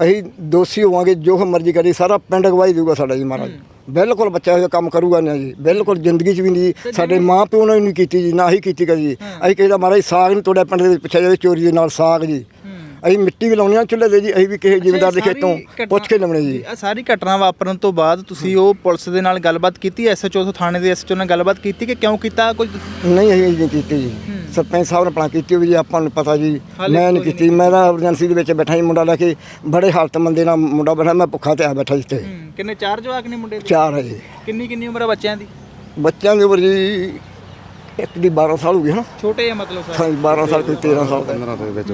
ਅਸੀਂ ਦੋਸ਼ੀ ਹੋਵਾਂਗੇ ਜੋ ਮਰਜ਼ੀ ਕਰੀ ਸਾਰਾ ਪਿੰਡ ਗਵਾਹੀ ਦੇਊਗਾ ਸਾਡਾ ਜੀ ਮਹਾਰਾਜ। ਬਿਲਕੁਲ ਬੱਚਾ ਇਹੋ ਜਿਹਾ ਕੰਮ ਕਰੂਗਾ ਨਾ ਜੀ। ਬਿਲਕੁਲ ਜ਼ਿੰਦਗੀ 'ਚ ਵੀ ਨਹੀਂ ਸਾਡੇ ਮਾਂ ਪਿਓ ਨੇ ਨਹੀਂ ਕੀਤੀ ਜੀ ਨਾ ਹੀ ਕੀਤੀ ਕਦੀ ਅਸੀਂ ਕਹਿੰਦਾ ਮਹਾਰਾਜ ਸਾਗ ਨਹੀਂ ਤੁਹਾਡੇ ਪਿੰਡ ਦੇ ਵਿੱਚ ਪੁੱਛਿਆ ਜਾਵੇ ਚੋਰੀ ਦੇ ਨਾਲ ਸਾਗ ਜੀ। ਅਸੀਂ ਮਿੱਟੀ ਵੀ ਲਾਉਣੀ ਆ ਚੁੱਲ੍ਹੇ ਦੇ ਜੀ ਅਸੀਂ ਵੀ ਕਿਸੇ ਜ਼ਿਮੀਂਦਾਰ ਦੇ ਖੇਤੋਂ ਪੁੱਛ ਕੇ ਲਾਉਣੇ ਜੀ। ਆ ਸਾਰੀ ਘਟਨਾ ਵਾਪਰਨ ਤੋਂ ਬਾਅਦ ਤੁਸੀਂ ਉਹ ਪੁਲਿਸ ਦੇ ਨਾਲ ਗੱਲਬਾਤ ਕੀਤੀ ਐਸਐਚਓ ਤੋਂ ਥਾਣੇ ਦੇ ਐਸਐਚਓ ਨਾਲ ਗੱਲਬਾਤ ਕੀਤੀ ਕਿ ਕਿਉਂ ਕੀਤਾ ਕੁਝ ਨਹੀਂ ਅਸੀਂ ਨਹੀਂ ਕੀਤੀ ਜੀ। ਸਰਪੰਚ ਸਾਹਿਬ ਨੇ ਪਲਾਂ ਕੀਤੀ ਜੀ ਆਪਾਂ ਨੂੰ ਪਤਾ ਜੀ। ਮੈਂ ਨਹੀਂ ਕੋਈ ਕੀਤੀ। ਮੈਂ ਤਾਂ ਐਮਰਜੈਂਸੀ ਦੇ ਵਿੱਚ ਬੈਠਾ ਜੀ ਮੁੰਡਾ ਲੈ ਕੇ ਬੜੇ ਹਾਲਤ ਮੰਦੇ ਨਾਲ ਮੁੰਡਾ ਬੈਠਾ ਮੈਂ ਭੁੱਖਾ ਤੇ ਆ ਬੈਠਾ ਜਿੱਤੇ ਹੂੰ, ਕਿੰਨੇ ਚਾਰ ਜਵਾਕ ਨੇ ਮੁੰਡੇ ਦੇ? ਚਾਰ ਹੈ ਜੀ। ਕਿੰਨੀ ਕਿੰਨੀ ਉਮਰ ਹੈ ਬੱਚਿਆਂ ਦੀ? ਬੱਚਿਆਂ ਦੀ ਉਮਰ ਜੀ ਇੱਕ ਦੀ 12 ਸਾਲ ਹੋ ਗਈ ਹੈ ਨਾ। ਛੋਟੇ ਆ ਮਤਲਬ ਸਾਰੇ? ਹਾਂ ਜੀ, 12 ਸਾਲ ਕੋਈ 13 ਸਾਲ 15 ਦੇ ਵਿੱਚ।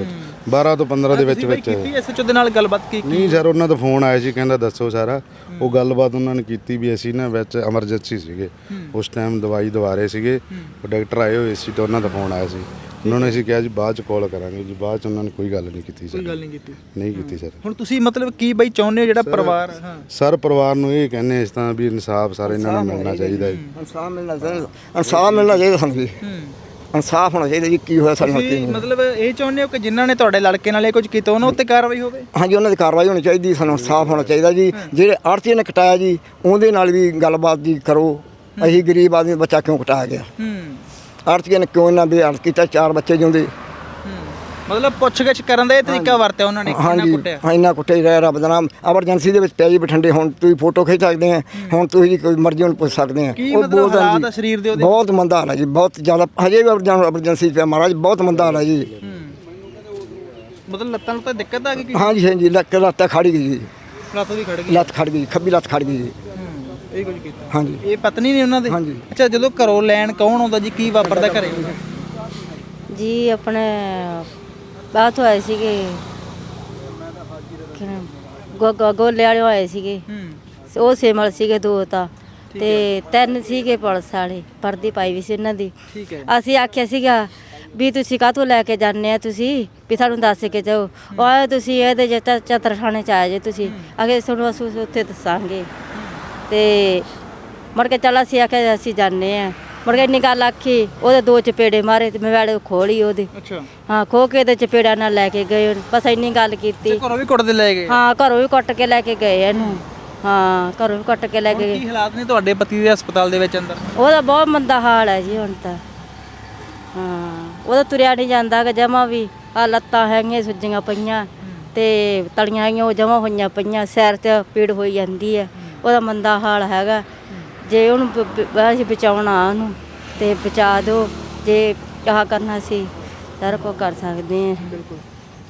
12 ਤੋਂ 15 ਦੇ ਵਿੱਚ ਤੁਸੀਂ ਬਾਈ ਵਿੱਚ ਕੀਤੀ ਐਸਐਚਓ ਦੇ ਨਾਲ ਗੱਲਬਾਤ ਕੀ ਨਹੀਂ ਸਰ ਉਹਨਾਂ ਦਾ ਫੋਨ ਆਇਆ ਸੀ ਕਹਿੰਦਾ ਦੱਸੋ ਸਾਰਾ। ਉਹ ਗੱਲਬਾਤ ਉਹਨਾਂ ਨੇ ਕੀਤੀ ਵੀ ਅਸੀਂ ਨਾ ਵਿੱਚ ਐਮਰਜੈਂਸੀ ਸੀਗੇ। ਉਸ ਟਾਈਮ ਦਵਾਈ ਦਵਾ ਰਹੇ ਸੀਗੇ। ਉਹ ਡਾਕਟਰ ਆਏ ਹੋਏ ਸੀ ਤੇ ਉਹਨਾਂ ਦਾ ਫੋਨ ਆਇਆ ਸੀ। ਉਹਨਾਂ ਨੇ ਅਸੀਂ ਕਿਹਾ ਜੀ ਬਾਅਦ ਚ ਕਾਲ ਕਰਾਂਗੇ ਜੀ। ਬਾਅਦ ਚ ਉਹਨਾਂ ਨੇ ਕੋਈ ਗੱਲ ਨਹੀਂ ਕੀਤੀ ਕੋਈ ਸਰ। ਗੱਲ ਨਹੀਂ ਕੀਤੀ। ਨਹੀਂ ਕੀਤੀ ਸਰ। ਹੁਣ ਤੁਸੀਂ ਮਤਲਬ ਕੀ ਬਾਈ ਚਾਹੁੰਦੇ ਹੋ ਜਿਹੜਾ ਪਰਿਵਾਰ ਹਾਂ। ਸਰ ਪਰਿਵਾਰ ਨੂੰ ਇਹ ਕਹਿੰਦੇ ਇਸ ਤਰ੍ਹਾਂ ਵੀ ਇਨਸਾਫ ਸਾਰੇ ਇਹਨਾਂ ਨੂੰ ਮਿਲਣਾ ਚਾਹੀਦਾ ਹੈ। ਇਨਸਾਫ ਮਿਲਣਾ ਚਾਹੀਦਾ। ਇਨਸਾਫ ਮਿਲਣਾ ਚਾਹੀਦਾ ਸਾਨੂੰ ਜੀ। ਹੂੰ। ਇਨਸਾਫ ਹੋਣਾ ਚਾਹੀਦਾ ਜੀ ਕੀ ਹੋਇਆ ਸਾਡੇ ਨਾਲ ਕੀ ਤੁਸੀਂ ਮਤਲਬ ਇਹ ਚਾਹੁੰਦੇ ਹੋ ਕਿ ਜਿਨ੍ਹਾਂ ਨੇ ਤੁਹਾਡੇ ਲੜਕੇ ਨਾਲ ਇਹ ਕੁਝ ਕੀਤਾ ਉਹਨਾਂ ਉੱਤੇ ਕਾਰਵਾਈ ਹੋਵੇ? ਹਾਂਜੀ ਉਹਨਾਂ ਦੀ ਕਾਰਵਾਈ ਹੋਣੀ ਚਾਹੀਦੀ ਸਾਨੂੰ ਇਨਸਾਫ ਹੋਣਾ ਚਾਹੀਦਾ ਜੀ। ਜਿਹੜੇ ਆੜਤੀ ਨੇ ਕਟਾਇਆ ਜੀ ਉਹਦੇ ਨਾਲ ਵੀ ਗੱਲਬਾਤ ਜੀ ਕਰੋ। ਅਸੀਂ ਗਰੀਬ ਆਦਮੀ ਬੱਚਾ ਕਿਉਂ ਕਟਾਇਆ ਗਿਆ? ਹੂੰ। ਆੜਤੀਆਂ ਨੇ ਕਿਉਂ ਇਹਨਾਂ ਬੇਹਾਲ ਕੀਤਾ? ਚਾਰ ਬੱਚੇ ਜਿਉਂਦੇ। ਮਤਲਬ ਪੁੱਛਗਿੱਛ ਕਰਨ ਦਾ ਇਹ ਤਰੀਕਾ ਵਰਤਿਆ ਉਹਨਾਂ ਨੇ ਕਿੰਨਾ ਕੁੱਟਿਆ? ਹਾਂ, ਇੰਨਾ ਕੁੱਟੇ ਰਹਿ ਰੱਬ ਦਾ ਨਾਮ। ਐਮਰਜੈਂਸੀ ਦੇ ਵਿੱਚ ਪਿਆ ਜੀ ਬਠਿੰਡੇ ਹੁਣ ਤੁਸੀਂ ਫੋਟੋ ਖਿੱਚ ਸਕਦੇ ਆ ਹੁਣ ਤੁਸੀਂ ਜੀ ਕੋਈ ਮਰਜ਼ੀ ਹੁਣ ਪੁੱਛ ਸਕਦੇ ਆ। ਕੀ ਮਤਲਬ ਬੋਲਦਾ ਹਾਲਾਤ ਜੀ। ਆ ਸਰੀਰ ਦੇ ਉਹਦੇ? ਬਹੁਤ ਮੰਦਾ ਹਾਲ ਹੈ ਜੀ ਬਹੁਤ ਜ਼ਿਆਦਾ ਹਜੇ ਵੀ ਐਮਰਜੈਂਸੀ ਪਿਆ ਮਹਾਰਾਜ ਬਹੁਤ ਮੰਦਾ ਹਾਲ ਹੈ ਜੀ। ਹੂੰ। ਮਤਲਬ ਲੱਤਾਂ ਨੂੰ ਤਾਂ ਦਿੱਕਤ ਆ ਗਈ ਕਿ? ਹਾਂਜੀ ਹਾਂਜੀ ਲੱਕ ਲੱਤ ਖੜ ਗਈ ਜੀ। ਲੱਤ ਵੀ ਖੜ ਗਈ? ਲੱਤ ਖੜ ਗਈ ਖੱਬੀ ਲੱਤ ਖੜ ਗਈ ਜੀ। ਹੂੰ ਇਹ ਕੁਝ ਕੀਤਾ। ਹਾਂਜੀ ਇਹ ਪਤਨੀ ਨੇ ਉਹਨਾਂ ਦੇ? ਹਾਂਜੀ। ਅੱਛਾ ਜਦੋਂ ਘਰੋਂ ਲੈਣ ਕੌਣ ਆਉਂਦਾ ਜੀ ਕੀ ਵਾਪਰਦਾ ਘਰੇ? ਜੀ ਆਪਣੇ ਬਾਤ ਹੋਏ ਸੀਗੇ। ਕਿਹਨਾਂ ਗੋ ਗੋ- ਗੋਲੇ ਵਾਲੇ ਹੋਏ ਸੀਗੇ। ਹੂੰ। ਉਹ ਸਿਮਲ ਸੀਗੇ ਦੋ ਤਾਂ। ਤੇ ਤਿੰਨ ਸੀਗੇ ਪੁਲਿਸ ਵਾਲੇ ਵਰਦੀ ਪਾਈ ਵੀ ਸੀ ਇਹਨਾਂ ਦੀ। ਠੀਕ ਹੈ। ਅਸੀਂ ਆਖਿਆ ਸੀਗਾ ਵੀ ਤੁਸੀਂ ਕਾਹਤੋਂ ਲੈ ਕੇ ਜਾਂਦੇ ਆ ਤੁਸੀਂ? ਵੀ ਸਾਨੂੰ ਦੱਸ ਕੇ ਜਾਓ। ਉਹ ਤੁਸੀਂ ਇਹਦੇ ਜੇ ਚਤਰਖਾਨੇ ਚ ਆਏ ਜੇ ਤੁਸੀਂ। ਅਗੇ ਤੁਹਾਨੂੰ ਅਸੀਂ ਉੱਥੇ ਦੱਸਾਂਗੇ। ਤੇ ਮੁੜ ਕੇ ਚੱਲ ਅਸੀਂ ਆਖਿਆ ਅਸੀਂ ਜਾਂਦੇ ਆ। ਮੁੜ ਕੇ ਇੰਨੀ ਗੱਲ ਆਖੀ ਉਹਦੇ ਦੋ ਚਪੇੜੇ ਮਾਰੇ ਤੇ ਮੈਂ ਵਾਲੇ ਖੋਲੀ ਉਹਦੇ। ਅੱਛਾ। ਹਾਂ ਖੋ ਕੇ ਤੇ ਚਪੇੜਾ ਨਾਲ ਲੈ ਕੇ ਗਏ ਬਸ ਇੰਨੀ ਗੱਲ ਕੀਤੀ। ਘਰੋਂ ਵੀ ਕੁੱਟਦੇ ਲੈ ਗਏ? ਹਾਂ ਘਰੋਂ ਵੀ ਕੁੱਟ ਕੇ ਲੈ ਕੇ ਗਏ ਇਹਨੂੰ। ਹਾਂ ਘਰੋਂ ਵੀ ਕੁੱਟ ਕੇ ਲੈ ਕੇ ਗਏ। ਕੀ ਹਾਲਾਤ ਨੇ ਤੁਹਾਡੇ ਪਤੀ ਦੇ ਹਸਪਤਾਲ ਦੇ ਵਿੱਚ ਅੰਦਰ? ਉਹਦਾ ਬਹੁਤ ਮੰਦਾ ਹਾਲ ਹੈ ਜੀ ਹੁਣ ਤਾਂ। ਹਾਂ ਉਹਦਾ ਤੁਰਿਆ ਨਹੀਂ ਜਾਂਦਾ ਕਿ ਜਮਾ ਵੀ ਆ ਲੱਤਾਂ ਹੈਗੀਆਂ ਸੁੱਜੀਆਂ ਪਈਆਂ ਤੇ ਤਲੀਆਂ ਹੈਗੀਆਂ ਉਹ ਜਮਾ ਹੋਈਆਂ ਪਈਆਂ ਸਿਰ ਤੇ ਪੀੜ ਹੋਈ ਜਾਂਦੀ ਹੈ। ਉਹਦਾ ਮੰਦਾ ਹਾਲ ਹੈਗਾ। ਜੇ ਉਹਨੂੰ ਅਸੀਂ ਬਚਾਉਣਾ ਉਹਨੂੰ ਤੇ ਬਚਾ ਦਿਓ। ਜੇ ਆਹ ਕਰਨਾ ਸੀ ਸਾਰਾ ਕੁਝ ਕਰ ਸਕਦੇ ਆ ਬਿਲਕੁਲ।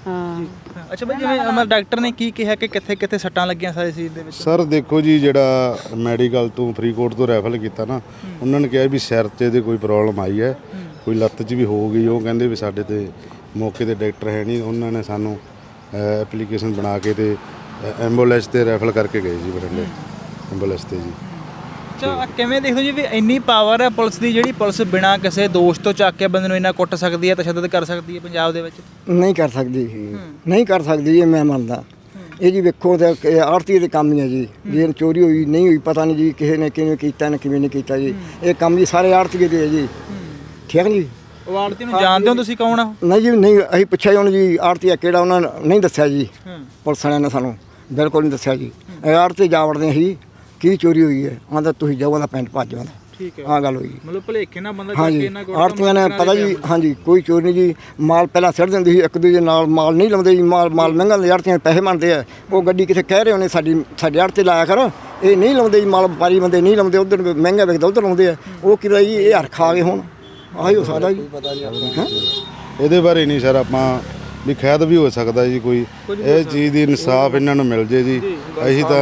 ਹਾਂ। ਅੱਛਾ ਭਾਈ ਜਿਵੇਂ ਅਮਰ ਡਾਕਟਰ ਨੇ ਕੀ ਕਿਹਾ ਕਿ ਕਿੱਥੇ ਕਿੱਥੇ ਸੱਟਾਂ ਲੱਗੀਆਂ ਸਾਰੇ ਸਰੀਰ ਦੇ ਵਿੱਚ? ਸਰ ਦੇਖੋ ਜੀ ਜਿਹੜਾ ਮੈਡੀਕਲ ਤੋਂ ਫਰੀਦਕੋਟ ਤੋਂ ਰੈਫਰ ਕੀਤਾ ਨਾ ਉਹਨਾਂ ਨੇ ਕਿਹਾ ਵੀ ਸਿਰ 'ਚ ਇਹਦੇ ਕੋਈ ਪ੍ਰੋਬਲਮ ਆਈ ਹੈ ਕੋਈ ਲੱਤ 'ਚ ਵੀ ਹੋ ਗਈ ਉਹ ਕਹਿੰਦੇ ਵੀ ਸਾਡੇ ਤੇ ਮੌਕੇ ਤੇ ਡਾਕਟਰ ਹੈ ਨਹੀਂ ਉਹਨਾਂ ਨੇ ਸਾਨੂੰ ਐਪਲੀਕੇਸ਼ਨ ਬਣਾ ਕੇ ਤੇ ਐਂਬੂਲੈਂਸ ਤੇ ਰੈਫਰ ਕਰਕੇ ਗਏ ਜੀ ਬਠਿੰਡੇ। ਐਂਬੂਲੈਂਸ ਤੇ ਜੀ। ਅੱਛਾ ਕਿਵੇਂ ਦੇਖਦੇ ਹੋ ਜੀ ਵੀ ਇੰਨੀ ਪਾਵਰ ਹੈ ਪੁਲਿਸ ਦੀ ਜਿਹੜੀ ਪੁਲਿਸ ਬਿਨਾਂ ਕਿਸੇ ਦੋਸ਼ ਤੋਂ ਚੱਕ ਕੇ ਬੰਦੇ ਨੂੰ ਇੰਨਾ ਕੁੱਟ ਸਕਦੀ ਹੈ ਤਸ਼ੱਦਦ ਕਰ ਸਕਦੀ ਹੈ ਪੰਜਾਬ ਦੇ ਵਿੱਚ? ਨਹੀਂ ਕਰ ਸਕਦੀ ਜੀ ਨਹੀਂ ਕਰ ਸਕਦੀ ਇਹ ਮੈਂ ਮੰਨਦਾ। ਇਹ ਜੀ ਵੇਖੋ ਤਾਂ ਆਰਤੀ ਦੇ ਕੰਮ ਹੀ ਹੈ ਜੀ। ਜੇ ਚੋਰੀ ਹੋਈ ਨਹੀਂ ਹੋਈ ਪਤਾ ਨਹੀਂ ਜੀ ਕਿਸੇ ਨੇ ਕਿਵੇਂ ਕੀਤਾ ਨਾ ਕਿਵੇਂ ਨਹੀਂ ਕੀਤਾ ਜੀ। ਇਹ ਕੰਮ ਜੀ ਸਾਰੇ ਆਰਤੀ ਦੇ ਹੈ ਜੀ। ਠੀਕ ਹੈ ਜੀ? ਉਹ ਆੜਤੀ ਨੂੰ ਜਾਣਦੇ ਹੋ ਤੁਸੀਂ ਕੌਣ ਆ? ਨਹੀਂ ਜੀ ਨਹੀਂ ਅਸੀਂ ਪੁੱਛਿਆ ਉਹਨੂੰ ਜੀ ਆਰਤੀ ਕਿਹੜਾ ਉਹਨਾਂ ਨੇ ਨਹੀਂ ਦੱਸਿਆ ਜੀ। ਪੁਲਿਸ ਵਾਲਿਆਂ ਨੇ ਸਾਨੂੰ। ਬਿਲਕੁਲ ਨਹੀਂ ਦੱਸਿਆ ਜੀ। ਇਹ ਆਰਤੀ ਜਾ ਵੜਦੇ ਸੀ ਕੀ ਚੋਰੀ ਹੋਈ ਹੈ? ਆਂਦਾ ਤੁਸੀਂ ਜਾਓ ਉਹਦਾ ਪੈਂਟ ਭੱਜ ਜਾਂਦਾ ਠੀਕ ਹੈ। ਆਹ ਗੱਲ ਹੋਈ। ਮਤਲਬ ਭਲੇਖੇ ਨਾਲ ਬੰਦਾ ਕੇ ਹਾਂਜੀ ਇਹਨਾਂ ਕੋਲ ਆੜਤੀਆਂ ਨੇ ਪਤਾ ਜੀ ਹਾਂਜੀ ਕੋਈ ਚੋਰੀ ਨਹੀਂ ਜੀ। ਮਾਲ ਪਹਿਲਾਂ ਸਿਰ ਦਿੰਦੀ ਸੀ ਇੱਕ ਦੂਜੇ ਨਾਲ ਮਾਲ ਨਹੀਂ ਲਾਉਂਦੇ ਜੀ। ਮਾਲ ਮਾਲ ਮਹਿੰਗਾ ਲੈ ਆੜਤੀਆਂ ਪੈਸੇ ਮੰਗਦੇ ਆ। ਉਹ ਗੱਡੀ ਕਿਤੇ ਕਹਿ ਰਹੇ ਹੋਣੇ ਸਾਡੀ ਸਾਡੇ ਆੜਤੇ ਲਾਇਆ ਕਰ। ਇਹ ਨਹੀਂ ਲਾਉਂਦੇ ਜੀ ਮਾਲ ਵਪਾਰੀ ਬੰਦੇ ਨਹੀਂ ਲਾਉਂਦੇ ਉਧਰ ਮਹਿੰਗਾ ਵਿਕਦਾ ਉਧਰ ਲਾਉਂਦੇ ਆ। ਉਹ ਕਿਹਾ ਜੀ ਇਹ ਹਰ ਖਾ ਗਏ ਹੁਣ। ਆਹੀ ਹੋ ਸਕਦਾ ਜੀ। ਹੈਂ? ਇਹਦੇ ਬਾਰੇ ਨਹੀਂ ਸਰ ਆਪਾਂ ਵੀ ਖੈਦ ਵੀ ਹੋ ਸਕਦਾ ਜੀ ਕੋਈ। ਇਹ ਚੀਜ਼ ਦੀ ਇਨਸਾਫ ਇਹਨਾਂ ਨੂੰ ਮਿਲ ਜੇ ਜੀ। ਅਸੀਂ ਤਾਂ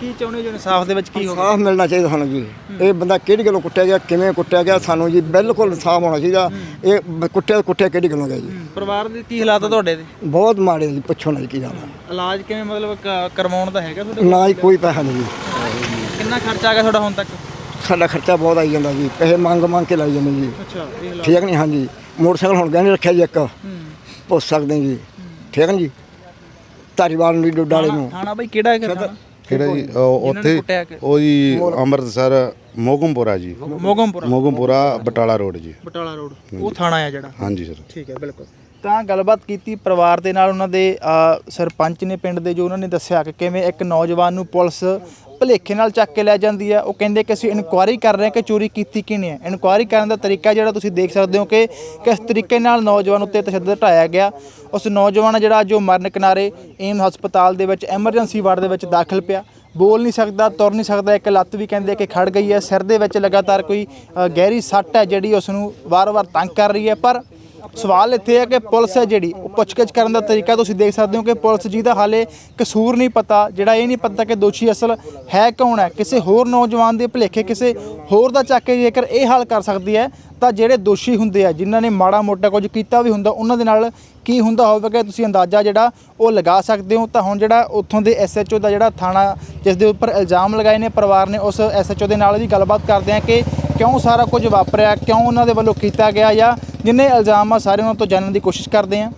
ਕੀ ਚਾਹੁੰਦੇ ਜੋ ਇਨਸਾਫ ਦੇ ਵਿੱਚ ਕੀ ਹੋਵੇ ਸਾਫ਼ ਮਿਲਣਾ ਚਾਹੀਦਾ ਸਾਨੂੰ ਜੀ। ਇਹ ਬੰਦਾ ਕਿਹੜੀ ਗੱਲੋਂ ਕੁੱਟਿਆ ਗਿਆ ਕਿਵੇਂ ਕੁੱਟਿਆ ਗਿਆ ਸਾਨੂੰ ਜੀ ਬਿਲਕੁਲ ਸਾਫ਼ ਹੋਣਾ ਚਾਹੀਦਾ। ਇਹ ਕੁੱਟਿਆ ਕੁੱਟਿਆ ਕਿਹੜੀ ਗੱਲੋਂ ਗਿਆ ਜੀ। ਪਰਿਵਾਰ ਦੇ ਕੀ ਹਾਲਾਤ ਆ ਤੁਹਾਡੇ ਦੇ? ਬਹੁਤ ਮਾੜੇ ਜੀ ਪੁੱਛੋ ਨਾ ਜੀ ਕੀ ਆ। ਇਲਾਜ ਕਿਵੇਂ ਮਤਲਬ ਕਰਵਾਉਣ ਦਾ ਹੈਗਾ ਤੁਹਾਡੇ ਨਾ ਹੀ ਕੋਈ ਪੈਸਾ ਨਹੀਂ ਜੀ। ਕਿੰਨਾ ਖਰਚਾ ਆ ਗਿਆ ਤੁਹਾਡਾ ਹੁਣ ਤੱਕ? ਸਾਡਾ ਖਰਚਾ ਬਹੁਤ ਆਈ ਜਾਂਦਾ ਜੀ। ਪੈਸੇ ਮੰਗ ਮੰਗ ਕੇ ਲਾਈ ਜਾਂਦੇ ਜੀ। ਅੱਛਾ ਠੀਕ ਨਹੀਂ ਹਾਂਜੀ। ਮੋਟਰਸਾਈਕਲ ਹੁਣ ਗਹਿਣੇ ਰੱਖਿਆ ਜੀ ਇੱਕ। ਪੁੱਛ ਸਕਦੇ ਜੀ। ਠੀਕ ਨਹੀਂ ਜੀ? ਧਾਰੀਵਾਲ ਨੂੰ ਡੋਡਾਲੇ ਨੂੰ। ਥਾਣਾ ਬਈ ਕਿਹੜਾ ਹੈਗਾ ਥਾਣਾ? ਕਿਹੜਾ ਜੀ? ਉਹ ਉੱਥੇ ਕੁੱਟਿਆ ਕਿ- ਉਹ ਜੀ ਅੰਮ੍ਰਿਤਸਰ ਮੋਗਮਪੁਰਾ ਜੀ। ਮੋਗਮਪੁਰਾ। ਮੋਗਮਪੁਰਾ ਬਟਾਲਾ ਰੋਡ ਜੀ। ਬਟਾਲਾ ਰੋਡ। ਉਹ ਥਾਣਾ ਆ ਜਿਹੜਾ। ਹਾਂਜੀ ਸਰ। ਠੀਕ ਹੈ ਬਿਲਕੁਲ। ਤਾਂ ਗੱਲਬਾਤ ਕੀਤੀ ਪਰਿਵਾਰ ਦੇ ਨਾਲ ਉਹਨਾਂ ਦੇ ਸਰਪੰਚ ਨੇ ਪਿੰਡ ਦੇ ਜੋ ਉਹਨਾਂ ਨੇ ਦੱਸਿਆ ਕਿ ਕਿਵੇਂ ਇੱਕ ਨੌਜਵਾਨ ਨੂੰ ਪੁਲਿਸ ਭਲੇਖੇ ਨਾਲ ਚੱਕ ਕੇ ਲੈ ਜਾਂਦੀ ਹੈ। ਉਹ ਕਹਿੰਦੇ ਕਿ ਅਸੀਂ ਇਨਕੁਆਇਰੀ ਕਰ ਰਹੇ ਹਾਂ ਕਿ ਚੋਰੀ ਕੀਤੀ ਕਿਹਨੇ ਹੈ। ਇਨਕੁਆਇਰੀ ਕਰਨ ਦਾ ਤਰੀਕਾ ਜਿਹੜਾ ਤੁਸੀਂ ਦੇਖ ਸਕਦੇ ਹੋ ਕਿ ਕਿਸ ਤਰੀਕੇ ਨਾਲ ਨੌਜਵਾਨ ਉੱਤੇ ਤਸ਼ੱਦਦ ਢਾਇਆ ਗਿਆ। ਉਸ ਨੌਜਵਾਨ ਜਿਹੜਾ ਜੋ ਮਰਨ ਕਿਨਾਰੇ ਏਮ ਹਸਪਤਾਲ ਦੇ ਵਿੱਚ ਐਮਰਜੈਂਸੀ ਵਾਰਡ ਦੇ ਵਿੱਚ ਦਾਖਲ ਪਿਆ। ਬੋਲ ਨਹੀਂ ਸਕਦਾ, ਤੁਰ ਨਹੀਂ ਸਕਦਾ, ਇੱਕ ਲੱਤ ਵੀ ਕਹਿੰਦੇ ਕਿ ਖੜ ਗਈ ਹੈ। ਸਿਰ ਦੇ ਵਿੱਚ ਲਗਾਤਾਰ ਕੋਈ ਗਹਿਰੀ ਸੱਟ ਹੈ ਜਿਹੜੀ ਉਸ ਨੂੰ ਵਾਰ-ਵਾਰ ਤੰਗ ਕਰ ਰਹੀ ਹੈ। ਪਰ ਸਵਾਲ ਇੱਥੇ ਹੈ ਕਿ ਪੁਲਿਸ ਹੈ ਜਿਹੜੀ, ਉਹ ਪੁੱਛਗਿੱਛ ਕਰਨ ਦਾ ਤਰੀਕਾ ਤੁਸੀਂ ਦੇਖ ਸਕਦੇ ਹੋ ਕਿ ਪੁਲਿਸ ਜੀ ਦਾ ਹਾਲੇ ਕਸੂਰ ਨਹੀਂ ਪਤਾ, ਜਿਹੜਾ ਇਹ ਨਹੀਂ ਪਤਾ ਕਿ ਦੋਸ਼ੀ ਅਸਲ ਹੈ ਕੌਣ ਹੈ। ਕਿਸੇ ਹੋਰ ਨੌਜਵਾਨ ਦੇ ਭੁਲੇਖੇ, ਕਿਸੇ ਹੋਰ ਦਾ ਚੱਕ ਕੇ ਜੇਕਰ ਇਹ ਹੱਲ ਕਰ ਸਕਦੀ ਹੈ, ਤਾਂ ਜਿਹੜੇ ਦੋਸ਼ੀ ਹੁੰਦੇ ਆ, ਜਿਨ੍ਹਾਂ ਨੇ ਮਾੜਾ ਮੋਟਾ ਕੁਝ ਕੀਤਾ ਵੀ ਹੁੰਦਾ, ਉਹਨਾਂ ਦੇ ਨਾਲ ਕੀ ਹੁੰਦਾ ਹੋਵੇਗਾ ਤੁਸੀਂ ਅੰਦਾਜ਼ਾ ਜਿਹੜਾ ਉਹ ਲਗਾ ਸਕਦੇ ਹੋ। ਤਾਂ ਹੁਣ ਜਿਹੜਾ ਉੱਥੋਂ ਦੇ ਐਸਐਚਓ ਦਾ ਜਿਹੜਾ ਥਾਣਾ, ਜਿਸ ਦੇ ਉੱਪਰ ਇਲਜ਼ਾਮ ਲਗਾਏ ਨੇ ਪਰਿਵਾਰ ਨੇ, ਉਸ ਐਸਐਚਓ ਦੇ ਨਾਲ ਵੀ ਗੱਲਬਾਤ ਕਰਦੇ ਆ ਕਿ ਕਿਉਂ ਸਾਰਾ ਕੁਝ ਵਾਪਰਿਆ, ਕਿਉਂ ਉਹਨਾਂ ਦੇ ਵੱਲੋਂ ਕੀਤਾ ਗਿਆ ਜਾਂ ਜਿੰਨੇ ਇਲਜ਼ਾਮ ਆ ਸਾਰੇ ਉਹਨਾਂ ਤੋਂ ਜਾਣਨ ਦੀ ਕੋਸ਼ਿਸ਼ ਕਰਦੇ ਆ